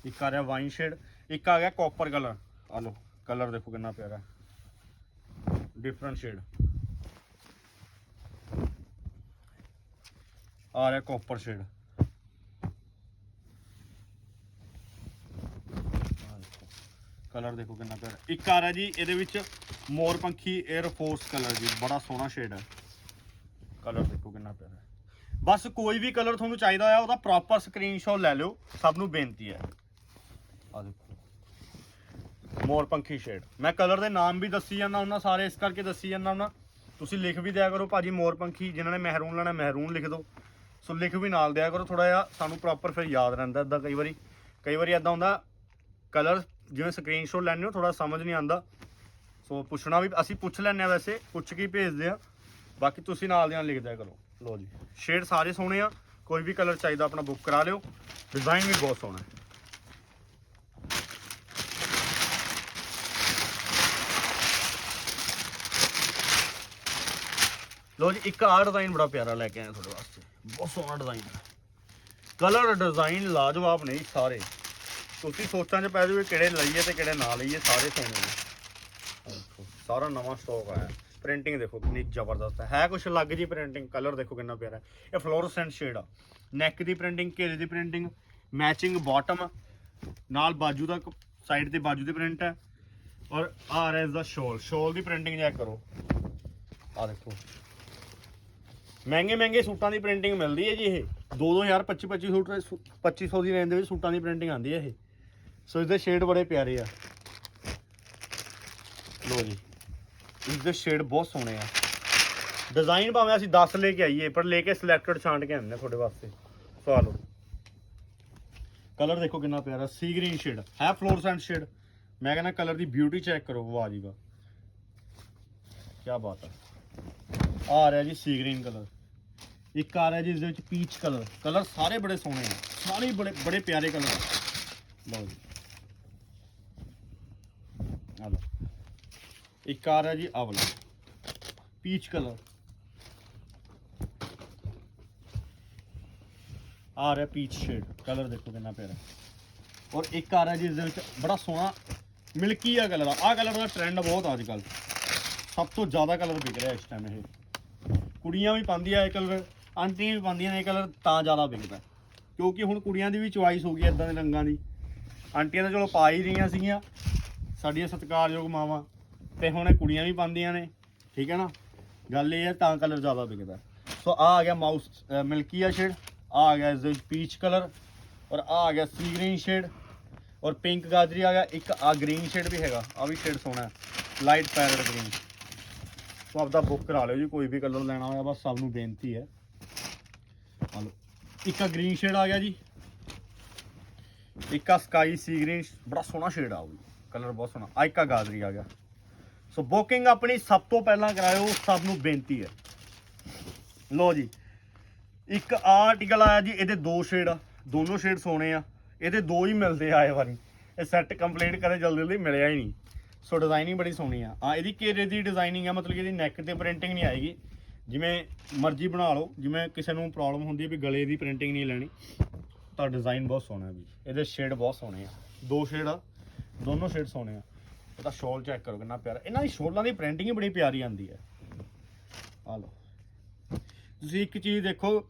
ਇੱਕ ਆ ਰਿਹਾ ਵਾਈਨ ਸ਼ੇਡ ਇੱਕ ਆ ਗਿਆ ਕਾਪਰ ਕਲਰ। ਆ ਲਓ ਕਲਰ ਦੇਖੋ ਕਿੰਨਾ ਪਿਆਰਾ ਡਿਫਰੈਂਟ ਸ਼ੇਡ ਆ ਰਿਹਾ ਕਾਪਰ ਸ਼ੇਡ ਕਲਰ ਦੇਖੋ ਕਿੰਨਾ ਪਿਆਰਾ। ਇੱਕ ਆ ਰਿਹਾ ਜੀ, ਇਹਦੇ ਵਿੱਚ ਮੋਰ ਪੰਖੀ 에ਅਰ ਫੋਰਸ ਕਲਰ ਜੀ, ਬੜਾ ਸੋਹਣਾ ਸ਼ੇਡ ਹੈ। ਕਲਰ ਦੇਖੋ ਕਿੰਨਾ ਪਿਆਰਾ ਹੈ। ਬਸ ਕੋਈ ਵੀ ਕਲਰ ਤੁਹਾਨੂੰ ਚਾਹੀਦਾ ਹੋਇਆ, ਉਹਦਾ ਪ੍ਰੋਪਰ ਸਕਰੀਨਸ਼ਾਟ ਲੈ ਲਿਓ, ਸਭ ਨੂੰ ਬੇਨਤੀ ਹੈ। ਆ ਦੇਖੋ। ਮੋਰ ਪੰਖੀ ਸ਼ੇਡ ਮੈਂ ਕਲਰ ਦੇ ਨਾਮ ਵੀ ਦੱਸੀ ਜਾਂਦਾ ਉਹਨਾਂ ਸਾਰੇ ਇਸ ਕਰਕੇ ਦੱਸੀ ਜਾਂਦਾ ਉਹਨਾਂ ਤੁਸੀਂ ਲਿਖ ਵੀ ਦਿਆ ਕਰੋ ਭਾਜੀ ਮੋਰ ਪੰਖੀ, ਜਿਨ੍ਹਾਂ ਨੇ ਮਹਿਰੂਨ ਲੈਣਾ, ਮਹਿਰੂਨ ਲਿਖ ਦਿਓ। ਸੋ ਲਿਖ ਵੀ ਨਾਲ ਦਿਆ ਕਰੋ ਥੋੜਾ ਜਿਹਾ, ਸਾਨੂੰ ਪ੍ਰੋਪਰ ਫਿਰ ਯਾਦ ਰਹਿੰਦਾ ਇਦਾਂ ਕਈ ਵਾਰੀ। ਕਈ ਵਾਰੀ ਇਦਾਂ ਹੁੰਦਾ, ਕਲਰ ਜਿਵੇਂ ਸਕਰੀਨਸ਼ਾਟ ਲੈਣੇ ਹੋ ਥੋੜਾ ਸਮਝ ਨਹੀਂ ਆਉਂਦਾ। ਸੋ ਪੁੱਛਣਾ ਵੀ, ਅਸੀਂ ਪੁੱਛ ਲੈਂਦੇ ਆ ਵੈਸੇ, ਪੁੱਛ ਕੇ ਭੇਜਦੇ ਆ ਬਾਕੀ ਤੁਸੀਂ ਨਾਲ ਦੀਆਂ ਲਿਖ ਦਿਆ ਕਰੋ। ਲੋ ਜੀ ਸ਼ੇਡ ਸਾਰੇ ਸੋਹਣੇ ਆ, ਕੋਈ ਵੀ ਕਲਰ ਚਾਹੀਦਾ ਆਪਣਾ ਬੁੱਕ ਕਰਾ ਲਿਓ। ਡਿਜ਼ਾਈਨ ਵੀ ਬਹੁਤ ਸੋਹਣਾ ਹੈ। ਲੋ ਜੀ, ਇੱਕ ਆਹ ਡਿਜ਼ਾਈਨ ਬੜਾ ਪਿਆਰਾ ਲੈ ਕੇ ਆਇਆ ਤੁਹਾਡੇ ਵਾਸਤੇ। ਬਹੁਤ ਸੋਹਣਾ ਡਿਜ਼ਾਈਨ ਹੈ। ਕਲਰ ਡਿਜ਼ਾਈਨ ਲਾਜਵਾਬ ਨਹੀਂ ਸਾਰੇ। ਤੁਸੀਂ ਸੋਚਾਂ 'ਚ ਪੈ ਜਾਓਗੇ ਕਿਹੜੇ ਲਈਏ ਤੇ ਕਿਹੜੇ ਨਾ ਲਈਏ ਸਾਰੇ ਸੋਨੇ ਨੇ। ਦੇਖੋ, ਸਾਰਾ ਨਵਾਂ ਸਟਾਕ ਆਇਆ। ਪ੍ਰਿੰਟਿੰਗ ਦੇਖੋ ਕਿੰਨੀ ਜ਼ਬਰਦਸਤ ਹੈ। ਹੈ ਕੁਛ ਅਲੱਗ ਜੀ ਪ੍ਰਿੰਟਿੰਗ ਕਲਰ ਦੇਖੋ ਕਿੰਨਾ ਪਿਆਰਾ ਹੈ। ਇਹ ਫਲੋਰਸੈਂਟ ਸ਼ੇਡ ਆ। ਨੈਕ ਦੀ ਪ੍ਰਿੰਟਿੰਗ ਘੇਰੇ ਦੀ ਪ੍ਰਿੰਟਿੰਗ ਮੈਚਿੰਗ ਬਾਟਮ ਨਾਲ ਬਾਜੂ ਦਾ ਸਾਈਡ ਤੇ ਬਾਜੂ ਦੀ ਪ੍ਰਿੰਟ ਹੈ। ਔਰ ਆਰ ਐਸ ਦਾ ਸ਼ੋਲ ਸ਼ੋਲ ਦੀ ਪ੍ਰਿੰਟਿੰਗ ਚੈੱਕ ਕਰੋ। ਆ ਦੇਖੋ। ਮਹਿੰਗੇ ਮਹਿੰਗੇ ਸੂਟਾਂ ਦੀ ਪ੍ਰਿੰਟਿੰਗ ਮਿਲਦੀ ਹੈ ਜੀ ਇਹ। 2-2000 25-25 ਸੂਟ 2500 ਦੀ ਰੇਂਜ ਦੇ ਵਿੱਚ ਸੂਟਾਂ ਦੀ ਪ੍ਰਿੰਟਿੰਗ ਆਉਂਦੀ ਹੈ ਇਹ। ਸੋ ਇਸਦੇ ਸ਼ੇਡ ਬੜੇ ਪਿਆਰੇ ਆ। ਲੋ ਜੀ, ਇਸਦੇ ਸ਼ੇਡ ਬਹੁਤ ਸੋਹਣੇ ਆ। ਡਿਜ਼ਾਈਨ ਭਾਵੇਂ ਅਸੀਂ 10 ਲੈ ਕੇ ਆਈਏ, ਪਰ ਲੈ ਕੇ ਸਿਲੈਕਟਡ ਛਾਂਟ ਕੇ ਆਉਂਦੇ ਤੁਹਾਡੇ ਵਾਸਤੇ। ਸਵਾ ਲਓ। ਕਲਰ ਦੇਖੋ ਕਿੰਨਾ ਪਿਆਰਾ ਸੀ ਗ੍ਰੀਨ ਸ਼ੇਡ ਹੈ ਫਲੋਰਸੈਂਟ ਸ਼ੇਡ ਮੈਂ ਕਹਿੰਦਾ ਕਲਰ ਦੀ ਬਿਊਟੀ ਚੈੱਕ ਕਰੋ, ਵਾਹ ਜੀ ਵਾਹ। ਕੀ ਬਾਤ ਹੈ ਆ ਰਿਹਾ ਜੀ ਸੀ ਗ੍ਰੀਨ ਕਲਰ ਇੱਕ ਆ ਰਿਹਾ ਜੀ ਇਸ ਦੇ ਵਿੱਚ ਪੀਚ ਕਲਰ ਕਲਰ ਸਾਰੇ ਬੜੇ ਸੋਹਣੇ ਆ। ਸਾਰੇ ਬੜੇ ਬੜੇ ਪਿਆਰੇ ਕਲਰ ਆ। ਲਓ ਜੀ ਆ ਲਓ ਇੱਕ ਆ ਰਿਹਾ ਜੀ ਆਹ ਪੀਚ ਕਲਰ ਆ ਰਿਹਾ ਪੀਚ ਸ਼ੇਡ ਕਲਰ ਦੇਖੋ ਕਿੰਨਾ ਪਿਆਰਾ। ਔਰ ਇੱਕ ਆ ਰਿਹਾ ਜੀ ਇਸ ਦੇ ਵਿੱਚ ਬੜਾ ਸੋਹਣਾ ਮਿਲਕੀ ਆ ਕਲਰ ਆ। ਕਲਰ ਦਾ ਟ੍ਰੈਂਡ ਬਹੁਤ ਅੱਜ ਕੱਲ ਸਭ ਤੋਂ ਜ਼ਿਆਦਾ ਕਲਰ ਵਿਕ ਰਿਹਾ ਇਸ ਟਾਈਮ ਇਹ। ਕੁੜੀਆਂ ਵੀ ਪਾਉਂਦੀਆਂ ਇਹ ਕਲਰ ਆਂਟੀਆਂ ਵੀ ਪਾਉਂਦੀਆਂ ਨੇ ਇਹ ਕਲਰ ਤਾਂ ਜ਼ਿਆਦਾ ਵਿਕਦਾ। ਕਿਉਂਕਿ ਹੁਣ ਕੁੜੀਆਂ ਦੀ ਵੀ ਚੁਆਇਸ ਹੋ ਗਈ ਇਦਾਂ ਦੇ ਰੰਗਾਂ ਦੀ। ਆਂਟੀਆਂ ਤਾਂ ਚਲੋ ਪਾ ਹੀ ਰਹੀਆਂ ਸੀਗੀਆਂ। ਸਾਡੀਆਂ ਸਤਿਕਾਰਯੋਗ ਮਾਵਾਂ। ਤੇ ਹੁਣ ਇਹ ਕੁੜੀਆਂ ਵੀ ਪਾਉਂਦੀਆਂ ਨੇ, ਠੀਕ ਹੈ ਨਾ? ਗੱਲ ਇਹ ਹੈ ਤਾਂ ਕਲਰ ਜ਼ਿਆਦਾ ਵਿਕਦਾ ਸੋ ਆ ਆ ਗਿਆ ਮਾਊਸ ਮਿਲਕੀਆ ਸ਼ੇਡ ਆ ਆ ਗਿਆ ਇਸ ਦੇ ਵਿੱਚ ਪੀਚ ਕਲਰ ਔਰ ਆ ਆ ਗਿਆ ਸੀ ਗ੍ਰੀਨ ਸ਼ੇਡ ਔਰ ਪਿੰਕ ਗਾਜਰੀ ਆ ਗਿਆ, ਇੱਕ ਆ ਗ੍ਰੀਨ ਸ਼ੇਡ ਵੀ ਹੈਗਾ, ਆ ਵੀ ਸ਼ੇਡ ਸੋਹਣਾ ਲਾਈਟ ਪੈਰਟ ਗ੍ਰੀਨ ਸੋ ਆਪਦਾ ਬੁੱਕ ਕਰਾ ਲਿਓ ਜੀ, ਕੋਈ ਵੀ ਕਲਰ ਲੈਣਾ ਹੋਇਆ, ਬਸ ਸਭ ਨੂੰ ਬੇਨਤੀ ਹੈ। ਆ ਇੱਕ ਆ ਗ੍ਰੀਨ ਸ਼ੇਡ ਆ ਗਿਆ ਜੀ, ਇੱਕ ਆ ਸਕਾਈ ਸੀ ਗ੍ਰੀਨ ਬੜਾ ਸੋਹਣਾ ਸ਼ੇਡ ਆ ਉਹ ਕਲਰ ਬਹੁਤ ਸੋਹਣਾ, ਆ ਇੱਕ ਆ ਗਾਜਰੀ ਆ ਗਿਆ। ਸੋ ਬੁਕਿੰਗ ਆਪਣੀ ਸਭ ਤੋਂ ਪਹਿਲਾਂ ਕਰਾਇਓ, ਸਭ ਨੂੰ ਬੇਨਤੀ ਹੈ। ਲੋ ਜੀ, ਇੱਕ ਆਰਟੀਕਲ ਆਇਆ ਜੀ, ਇਹਦੇ ਦੋ ਸ਼ੇਡ ਆ, ਦੋਨੋਂ ਸ਼ੇਡ ਸੋਹਣੇ ਆ, ਇਹਦੇ ਦੋ ਹੀ ਮਿਲਦੇ ਆ ਆਏ ਵਾਰੀ। ਇਹ ਸੈੱਟ ਕੰਪਲੀਟ ਕਰੇ, ਜਲਦੀ ਜਲਦੀ ਮਿਲਿਆ ਹੀ ਨਹੀਂ। ਸੋ ਡਿਜ਼ਾਈਨਿੰਗ ਬੜੀ ਸੋਹਣੀ ਆ। ਆ ਇਹਦੀ ਘੇਰੇ ਦੀ ਡਿਜ਼ਾਈਨਿੰਗ ਆ, ਮਤਲਬ ਕਿ ਇਹਦੀ ਨੈਕ ਤੇ ਪ੍ਰਿੰਟਿੰਗ ਨਹੀਂ ਆਏਗੀ। ਜਿਵੇਂ ਮਰਜ਼ੀ ਬਣਾ ਲਓ, ਜਿਵੇਂ ਕਿਸੇ ਨੂੰ ਪ੍ਰੋਬਲਮ ਹੁੰਦੀ ਹੈ ਵੀ ਗਲੇ ਦੀ ਪ੍ਰਿੰਟਿੰਗ ਨਹੀਂ ਲੈਣੀ, ਤਾਂ ਡਿਜ਼ਾਈਨ ਬਹੁਤ ਸੋਹਣਾ ਵੀ। ਇਹਦੇ ਸ਼ੇਡ ਬਹੁਤ ਸੋਹਣੇ ਆ। ਦੋ ਸ਼ੇਡ ਆ, ਦੋਨੋਂ ਸ਼ੇਡ ਸੋਹਣੇ ਆ। ਇਹਦਾ ਸ਼ੋਲ ਚੈੱਕ ਕਰੋ ਕਿੰਨਾ ਪਿਆਰਾ। ਇਹਨਾਂ ਦੀ ਸ਼ੋਲਾਂ ਦੀ ਪ੍ਰਿੰਟਿੰਗ ਹੀ ਬੜੀ ਪਿਆਰੀ ਆਉਂਦੀ ਹੈ। ਆ ਲਓ। ਤੁਸੀਂ ਇੱਕ ਚੀਜ਼ ਦੇਖੋ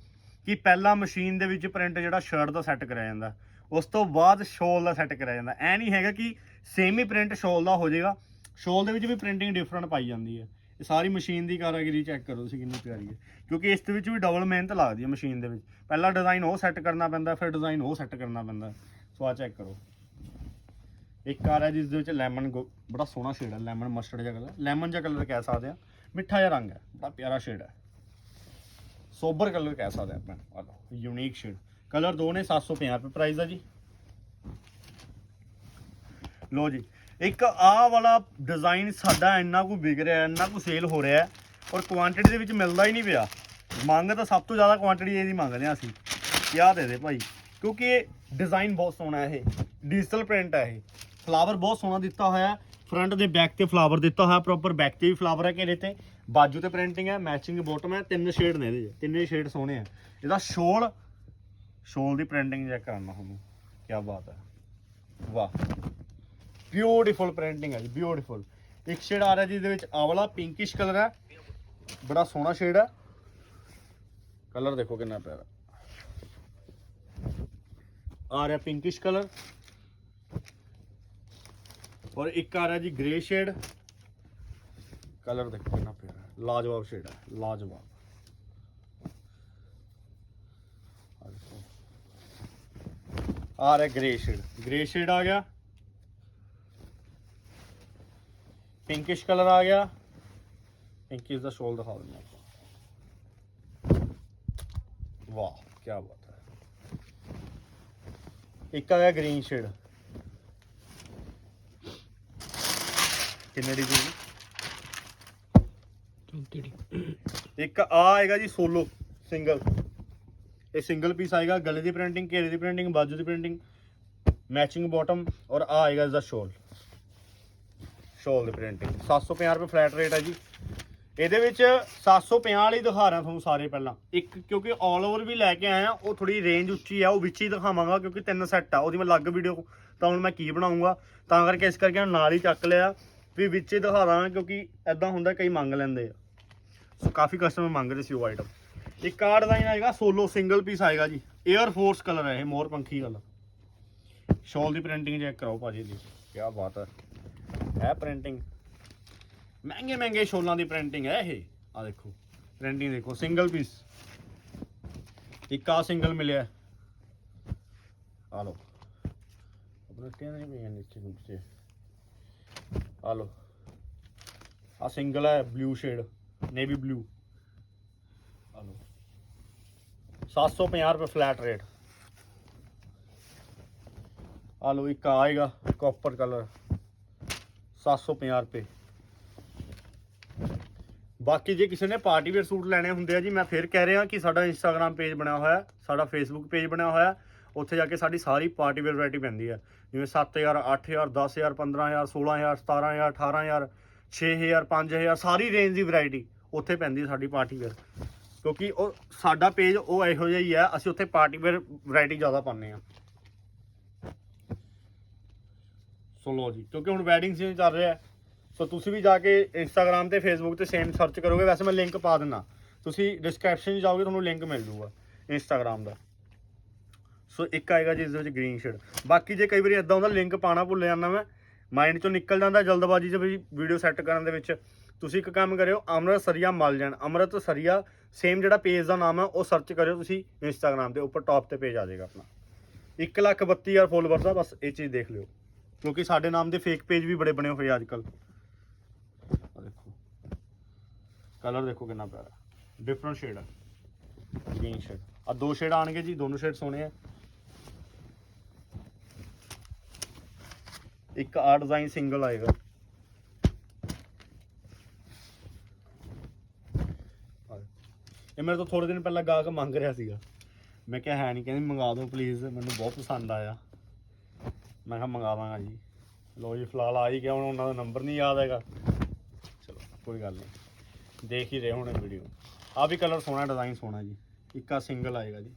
ਕਿ ਪਹਿਲਾਂ ਮਸ਼ੀਨ ਦੇ ਵਿੱਚ ਪ੍ਰਿੰਟ ਜਿਹੜਾ ਸ਼ਰਟ ਦਾ ਸੈੱਟ ਕਰਿਆ ਜਾਂਦਾ, ਉਸ ਤੋਂ ਬਾਅਦ ਸ਼ੋਲ ਦਾ ਸੈੱਟ ਕਰਿਆ ਜਾਂਦਾ। ਐ ਨਹੀਂ ਹੈਗਾ ਕਿ ਸੇਮ ਹੀ ਪ੍ਰਿੰਟ ਸ਼ੋਲ ਦਾ ਹੋ ਜਾਏਗਾ। ਸ਼ੋਲ ਦੇ ਵਿੱਚ ਵੀ ਪ੍ਰਿੰਟਿੰਗ ਡਿਫਰੈਂਟ ਪਾਈ ਜਾਂਦੀ ਹੈ। ਇਹ ਸਾਰੀ ਮਸ਼ੀਨ ਦੀ ਕਾਰਾਗਰੀ ਚੈੱਕ ਕਰੋ ਤੁਸੀਂ ਕਿੰਨੀ ਪਿਆਰੀ ਹੈ। ਕਿਉਂਕਿ ਇਸ ਦੇ ਵਿੱਚ ਵੀ ਡਬਲ ਮਿਹਨਤ ਲੱਗਦੀ ਹੈ ਮਸ਼ੀਨ ਦੇ ਵਿੱਚ। ਪਹਿਲਾਂ ਡਿਜ਼ਾਈਨ ਉਹ ਸੈੱਟ ਕਰਨਾ ਪੈਂਦਾ, ਫਿਰ ਡਿਜ਼ਾਈਨ ਉਹ ਸੈੱਟ ਕਰਨਾ ਪੈਂਦਾ। ਸੋ ਆ ਚੈੱਕ ਕਰੋ। ਇੱਕ ਕਾਰ ਹੈ ਜਿਸ ਦੇ ਵਿੱਚ ਲੈਮਨ ਬੜਾ ਸੋਹਣਾ ਸ਼ੇਡ ਹੈ ਲੈਮਨ ਮਸਟਰਡ ਜਿਹਾ ਕਲਰ ਲੈਮਨ ਜਿਹਾ ਕਲਰ ਕਹਿ ਸਕਦੇ ਆ। ਮਿੱਠਾ ਜਿਹਾ ਰੰਗ ਹੈ, ਬੜਾ ਪਿਆਰਾ ਸ਼ੇਡ ਹੈ। ਸੋਬਰ ਕਲਰ ਕਹਿ ਸਕਦੇ ਆਪਾਂ ਆ ਲਓ ਯੂਨੀਕ ਸ਼ੇਡ ਕਲਰ ਦੋ ਨੇ 750 ਰੁਪਏ ਪ੍ਰਾਈਸ ਆ ਜੀ। ਲੋ ਜੀ, ਇੱਕ ਆ ਵਾਲਾ ਡਿਜ਼ਾਈਨ ਸਾਡਾ ਇੰਨਾ ਕੁ ਵਿਕ ਰਿਹਾ, ਇੰਨਾ ਕੁ ਸੇਲ ਹੋ ਰਿਹਾ ਔਰ ਕੁਆਂਟੀਟੀ ਦੇ ਵਿੱਚ ਮਿਲਦਾ ਹੀ ਨਹੀਂ ਪਿਆ। ਮੰਗ ਤਾਂ ਸਭ ਤੋਂ ਜ਼ਿਆਦਾ ਕੁਆਂਟੀਟੀ ਇਹਦੀ ਮੰਗਦੇ ਆ ਅਸੀਂ। ਕਿਆ ਆਹ ਦੇ ਦੇ ਭਾਈ? ਕਿਉਂਕਿ ਇਹ ਡਿਜ਼ਾਈਨ ਬਹੁਤ ਸੋਹਣਾ ਹੈ ਇਹ। ਡਿਜੀਟਲ ਪ੍ਰਿੰਟ ਹੈ ਇਹ। ਫਲਾਵਰ ਬਹੁਤ ਸੋਹਣਾ ਦਿੱਤਾ ਹੋਇਆ ਫਰੰਟ ਦੇ ਬੈਕ ਤੇ ਫਲਾਵਰ ਦਿੱਤਾ ਹੋਇਆ ਪ੍ਰੋਪਰ ਬੈਕ ਤੇ ਵੀ ਫਲਾਵਰ ਹੈ ਘੇਰੇ ਤੇ? ਬਾਜੂ ਤੇ ਪ੍ਰਿੰਟਿੰਗ ਹੈ ਮੈਚਿੰਗ ਬਾਟਮ ਹੈ, ਤਿੰਨ ਸ਼ੇਡ ਨੇ ਇਹਦੇ। ਤਿੰਨੇ ਸ਼ੇਡ ਸੋਹਣੇ ਆ। ਇਹਦਾ ਸ਼ੋਲ ਸ਼ੋਲ ਦੀ ਪ੍ਰਿੰਟਿੰਗ ਚੈੱਕ ਕਰਨਾ ਤੁਹਾਨੂੰ। ਕੀ ਬਾਤ ਹੈ। ਵਾਹ। ਬਿਊਟੀਫੁਲ ਪ੍ਰਿੰਟਿੰਗ ਹੈ ਜੀ ਬਿਊਟੀਫੁਲ ਇੱਕ ਸ਼ੇਡ ਆ ਰਿਹਾ ਜੀ ਇਹਦੇ ਵਿੱਚ ਆਵਲਾ ਪਿੰਕਿਸ਼ ਕਲਰ ਹੈ। ਬੜਾ ਸੋਹਣਾ ਸ਼ੇਡ ਹੈ। ਕਲਰ ਦੇਖੋ ਕਿੰਨਾ ਪਿਆਰਾ। ਆ ਰਿਹਾ ਪਿੰਕਿਸ਼ ਕਲਰ ਔਰ ਇੱਕ ਆ ਰਿਹਾ ਜੀ ਗ੍ਰੇ ਸ਼ੇਡ ਕਲਰ ਦੇਖੋ ਕਿੰਨਾ ਪਿਆਰਾ ਲਾਜਵਾਬ ਸ਼ੇਡ ਹੈ। ਲਾਜਵਾਬ। ਆ ਰਿਹਾ ਗ੍ਰੇ ਸ਼ੇਡ ਗ੍ਰੇ ਸ਼ੇਡ ਆ ਗਿਆ। ਪਿੰਕਿਸ਼ ਕਲਰ ਆ ਗਿਆ। ਪਿੰਕਿਸ਼ ਦਾ ਸ਼ੋਲ ਦਿਖਾ ਦਿੰਦਾ ਆਪਾਂ। ਵਾਹ ਕੀ ਬਾਤ ਹੈ। ਇੱਕ ਆ ਗਿਆ ਗ੍ਰੀਨ ਸ਼ੇਡ ਕਿੰਨੇ ਦੀ ਜੀ 34 ਡੀ ਇੱਕ ਆ ਆਏਗਾ ਜੀ ਸੋਲੋ ਸਿੰਗਲ। ਇਹ ਸਿੰਗਲ ਪੀਸ ਆਏਗਾ ਗਲੇ ਦੀ ਪ੍ਰਿੰਟਿੰਗ ਘੇਰੇ ਦੀ ਪ੍ਰਿੰਟਿੰਗ ਬਾਜੂ ਦੀ ਪ੍ਰਿੰਟਿੰਗ ਮੈਚਿੰਗ ਬਾਟਮ ਔਰ ਆ ਆਏਗਾ ਇਸਦਾ ਸ਼ੋਲ ਸ਼ੋਲ ਦੀ ਪ੍ਰਿੰਟਿੰਗ 750 ਰੁਪਏ ਫਲੈਟ ਰੇਟ ਹੈ ਜੀ। ਇਹਦੇ ਵਿੱਚ 750 ਵਾਲੀ ਦਿਖਾ ਰਿਹਾ ਤੁਹਾਨੂੰ ਸਾਰੇ ਪਹਿਲਾਂ। ਇੱਕ ਕਿਉਂਕਿ ਆਲ ਓਵਰ ਵੀ ਲੈ ਕੇ ਆਇਆ ਉਹ ਥੋੜੀ ਰੇਂਜ ਉੱਚੀ ਆ ਉਹ ਵਿੱਚ ਹੀ ਦਿਖਾਵਾਂਗਾ ਕਿਉਂਕਿ ਤਿੰਨ ਸੈੱਟ ਆ। ਉਹਦੀ ਮੈਂ ਅਲੱਗ ਵੀਡੀਓ ਤਾਂ ਹੁਣ ਮੈਂ ਕੀ ਬਣਾਉਂਗਾ? ਤਾਂ ਕਰਕੇ ਇਸ ਕਰਕੇ ਨਾਲ ਹੀ ਚੱਕ ਲਿਆ। ਵੀ ਵਿੱਚ ਦਿਖਾ ਦਾਂ ਕਿਉਂਕਿ ਐਦਾਂ ਹੁੰਦਾ ਕਈ ਮੰਗ ਲੈਂਦੇ ਆ। ਸੋ ਕਾਫੀ ਕਸਟਮਰ ਮੰਗ ਰਹੇ ਸੀ ਉਹ ਆਈਟਮ ਇੱਕ ਆ ਡਿਜ਼ਾਈਨ ਆਏਗਾ ਸੋਲੋ ਸਿੰਗਲ ਪੀਸ ਆਏਗਾ ਜੀ। 에ਅਰ ਫੋਰਸ ਕਲਰ ਹੈ ਇਹ, ਮੋਰ ਪੰਖੀ ਕਲਰ ਸ਼ਾਲ ਦੀ ਪ੍ਰਿੰਟਿੰਗ ਚੈੱਕ ਕਰਾਓ ਭਾਜੀ ਦੀ। ਕੀ ਬਾਤ ਹੈ। ਇਹ ਪ੍ਰਿੰਟਿੰਗ ਮਹਿੰਗੇ ਮਹਿੰਗੇ ਸ਼ੋਲਾਂ ਦੀ ਪ੍ਰਿੰਟਿੰਗ ਹੈ ਇਹ। ਆ ਦੇਖੋ ਪ੍ਰਿੰਟਿੰਗ ਦੇਖੋ ਸਿੰਗਲ ਪੀਸ ਇੱਕ ਆ ਸਿੰਗਲ ਮਿਲਿਆ ਆ ਲਓ। ਆਪਣਾ ਕਿਹਨਾਂ ਨਹੀਂ ਪਈਆਂ ਨੀਚੇ ਨੀਚੇ ਆ ਲਓ। ਆ ਸਿੰਗਲ ਹੈ ਬਲੂ ਸ਼ੇਡ ਨੇਵੀ ਬਲੂ ਆ ਲਓ। 750 ਰੁਪਏ ਫਲੈਟ ਰੇਟ ਆ ਲਓ, ਇੱਕ ਆਏਗਾ ਕਾਪਰ ਕਲਰ 750 ਰੁਪਏ। ਬਾਕੀ ਜੇ ਕਿਸੇ ਨੇ ਪਾਰਟੀ ਵੇਅਰ ਸੂਟ ਲੈਣੇ ਹੁੰਦੇ ਆ ਜੀ, ਮੈਂ ਫੇਰ ਕਹਿ ਰਿਹਾ ਕਿ ਸਾਡਾ ਇੰਸਟਾਗ੍ਰam ਪੇਜ ਬਣਿਆ ਹੋਇਆ ਸਾਡਾ ਫੇਸਬੁੱਕ ਪੇਜ ਬਣਿਆ ਹੋਇਆ ਉੱਥੇ ਜਾ ਕੇ ਸਾਡੀ ਸਾਰੀ ਪਾਰਟੀ ਵੇਅਰ ਵੈਰਾਈਟੀ ਪੈਂਦੀ ਹੈ ਜਿਵੇਂ 7000 8000 10000 15000 16000 17000 18000 6000 5000 ਸਾਰੀ ਰੇਂਜ ਦੀ ਵੈਰਾਈਟੀ ਉੱਥੇ ਪੈਂਦੀ ਹੈ ਸਾਡੀ ਪਾਰਟੀ ਵੇਅਰ ਕਿਉਂਕਿ ਉਹ ਸਾਡਾ ਪੇਜ ਉਹ ਇਹੋ ਜਿਹਾ ਹੀ ਹੈ ਅਸੀਂ ਉੱਥੇ ਪਾਰਟੀ ਵੇਅਰ ਵੈਰਾਈਟੀ ਜ਼ਿਆਦਾ ਪਾਉਂਦੇ ਆ। ਸੋ ਲੋ ਜੀ, ਕਿਉਂਕਿ ਹੁਣ ਵੈਡਿੰਗ ਸੀਜ਼ਨ ਚੱਲ ਰਿਹਾ ਸੋ ਤੁਸੀਂ ਵੀ ਜਾ ਕੇ ਇੰਸਟਾਗ੍ਰam ਤੇ ਫੇਸਬੁੱਕ ਤੇ ਸੇਮ ਸਰਚ ਕਰੋਗੇ, ਵੈਸੇ ਮੈਂ ਲਿੰਕ ਪਾ ਦਿੰਦਾ। ਤੁਸੀਂ ਡਿਸਕ੍ਰਿਪਸ਼ਨ 'ਚ ਜਾਓਗੇ, ਤੁਹਾਨੂੰ ਲਿੰਕ ਮਿਲ ਜੂਗਾ ਇੰਸਟਾਗ੍ਰam ਦਾ। ਸੋ ਇੱਕ ਆਏਗਾ ਜੀ ਇਸ ਦੇ ਵਿੱਚ ਗ੍ਰੀਨ ਸ਼ੇਡ ਬਾਕੀ ਜੇ ਕਈ ਵਾਰੀ ਇਦਾਂ ਹੁੰਦਾ ਲਿੰਕ ਪਾਣਾ ਭੁੱਲ ਜਾਂਦਾ ਮੈਂ ਮਾਈਂਡ ਚੋਂ ਨਿਕਲ ਜਾਂਦਾ ਜਲਦਬਾਜ਼ੀ 'ਚ ਵੀ ਵੀਡੀਓ ਸੈੱਟ ਕਰਨ ਦੇ ਵਿੱਚ। ਤੁਸੀਂ ਇੱਕ ਕੰਮ ਕਰਿਓ, ਅਮਰਤ ਸਰੀਆ ਮਲ ਜਾਣ। ਅਮਰਤ ਸਰੀਆ ਸੇਮ ਜਿਹੜਾ ਪੇਜ ਦਾ ਨਾਮ ਹੈ, ਉਹ ਸਰਚ ਕਰਿਓ ਤੁਸੀਂ ਇੰਸਟਾਗ੍ਰam ਦੇ ਉੱਪਰ ਟੌਪ ਤੇ ਪੇਜ ਆ ਜਾਏਗਾ ਆਪਣਾ। 1 ਲੱਖ 32000 ਫੋਲੋਵਰਸ ਦਾ ਬਸ ਇਹ ਚੀਜ਼ ਦੇਖ ਲਿਓ। ਕਿਉਂਕਿ ਸਾਡੇ ਨਾਮ ਦੇ ਫੇਕ ਪੇਜ ਵੀ ਬੜੇ ਬਣੇ ਹੋਏ ਅੱਜ ਕੱਲ੍ਹ ਦੇਖੋ। ਕਲਰ ਦੇਖੋ ਕਿੰਨਾ ਪਿਆਰਾ। ਡਿਫਰੈਂਟ ਸ਼ੇਡ ਆ। ਗ੍ਰੀਨ ਸ਼ੇਡ ਆ ਦੋ ਸ਼ੇਡ ਆਣਗੇ ਜੀ, ਦੋਨੋਂ ਸ਼ੇਡ ਸੋਹਣੇ ਆ। ਇੱਕ ਆ ਡਿਜ਼ਾਈਨ ਸਿੰਗਲ ਆਏਗਾ। ਇਹ ਮੇਰੇ ਤੋਂ ਥੋੜੇ ਦਿਨ ਪਹਿਲਾਂ ਗਾਹਕ ਮੰਗ ਰਿਹਾ ਸੀਗਾ। ਮੈਂ ਕਿਹਾ ਹੈ ਨਹੀਂ ਕਹਿੰਦੀ ਮੰਗਾ ਦਿਓ ਪਲੀਜ਼ ਮੈਨੂੰ ਬਹੁਤ ਪਸੰਦ ਆਇਆ। ਮੈਂ ਕਿਹਾ ਮੰਗਾ ਦਾਂਗਾ ਜੀ। ਲੋ ਜੀ, ਫਿਲਹਾਲ ਆ ਹੀ ਗਿਆ, ਹੁਣ ਉਹਨਾਂ ਦਾ ਨੰਬਰ ਨਹੀਂ ਯਾਦ ਹੈਗਾ। ਚਲੋ, ਕੋਈ ਗੱਲ ਨਹੀਂ। ਦੇਖ ਹੀ ਰਹੇ ਹੋਣੇ ਵੀਡੀਓ ਆ ਵੀ ਕਲਰ ਸੋਹਣਾ ਡਿਜ਼ਾਈਨ ਸੋਹਣਾ ਜੀ। ਇੱਕ ਆ ਸਿੰਗਲ ਆਏਗਾ ਜੀ।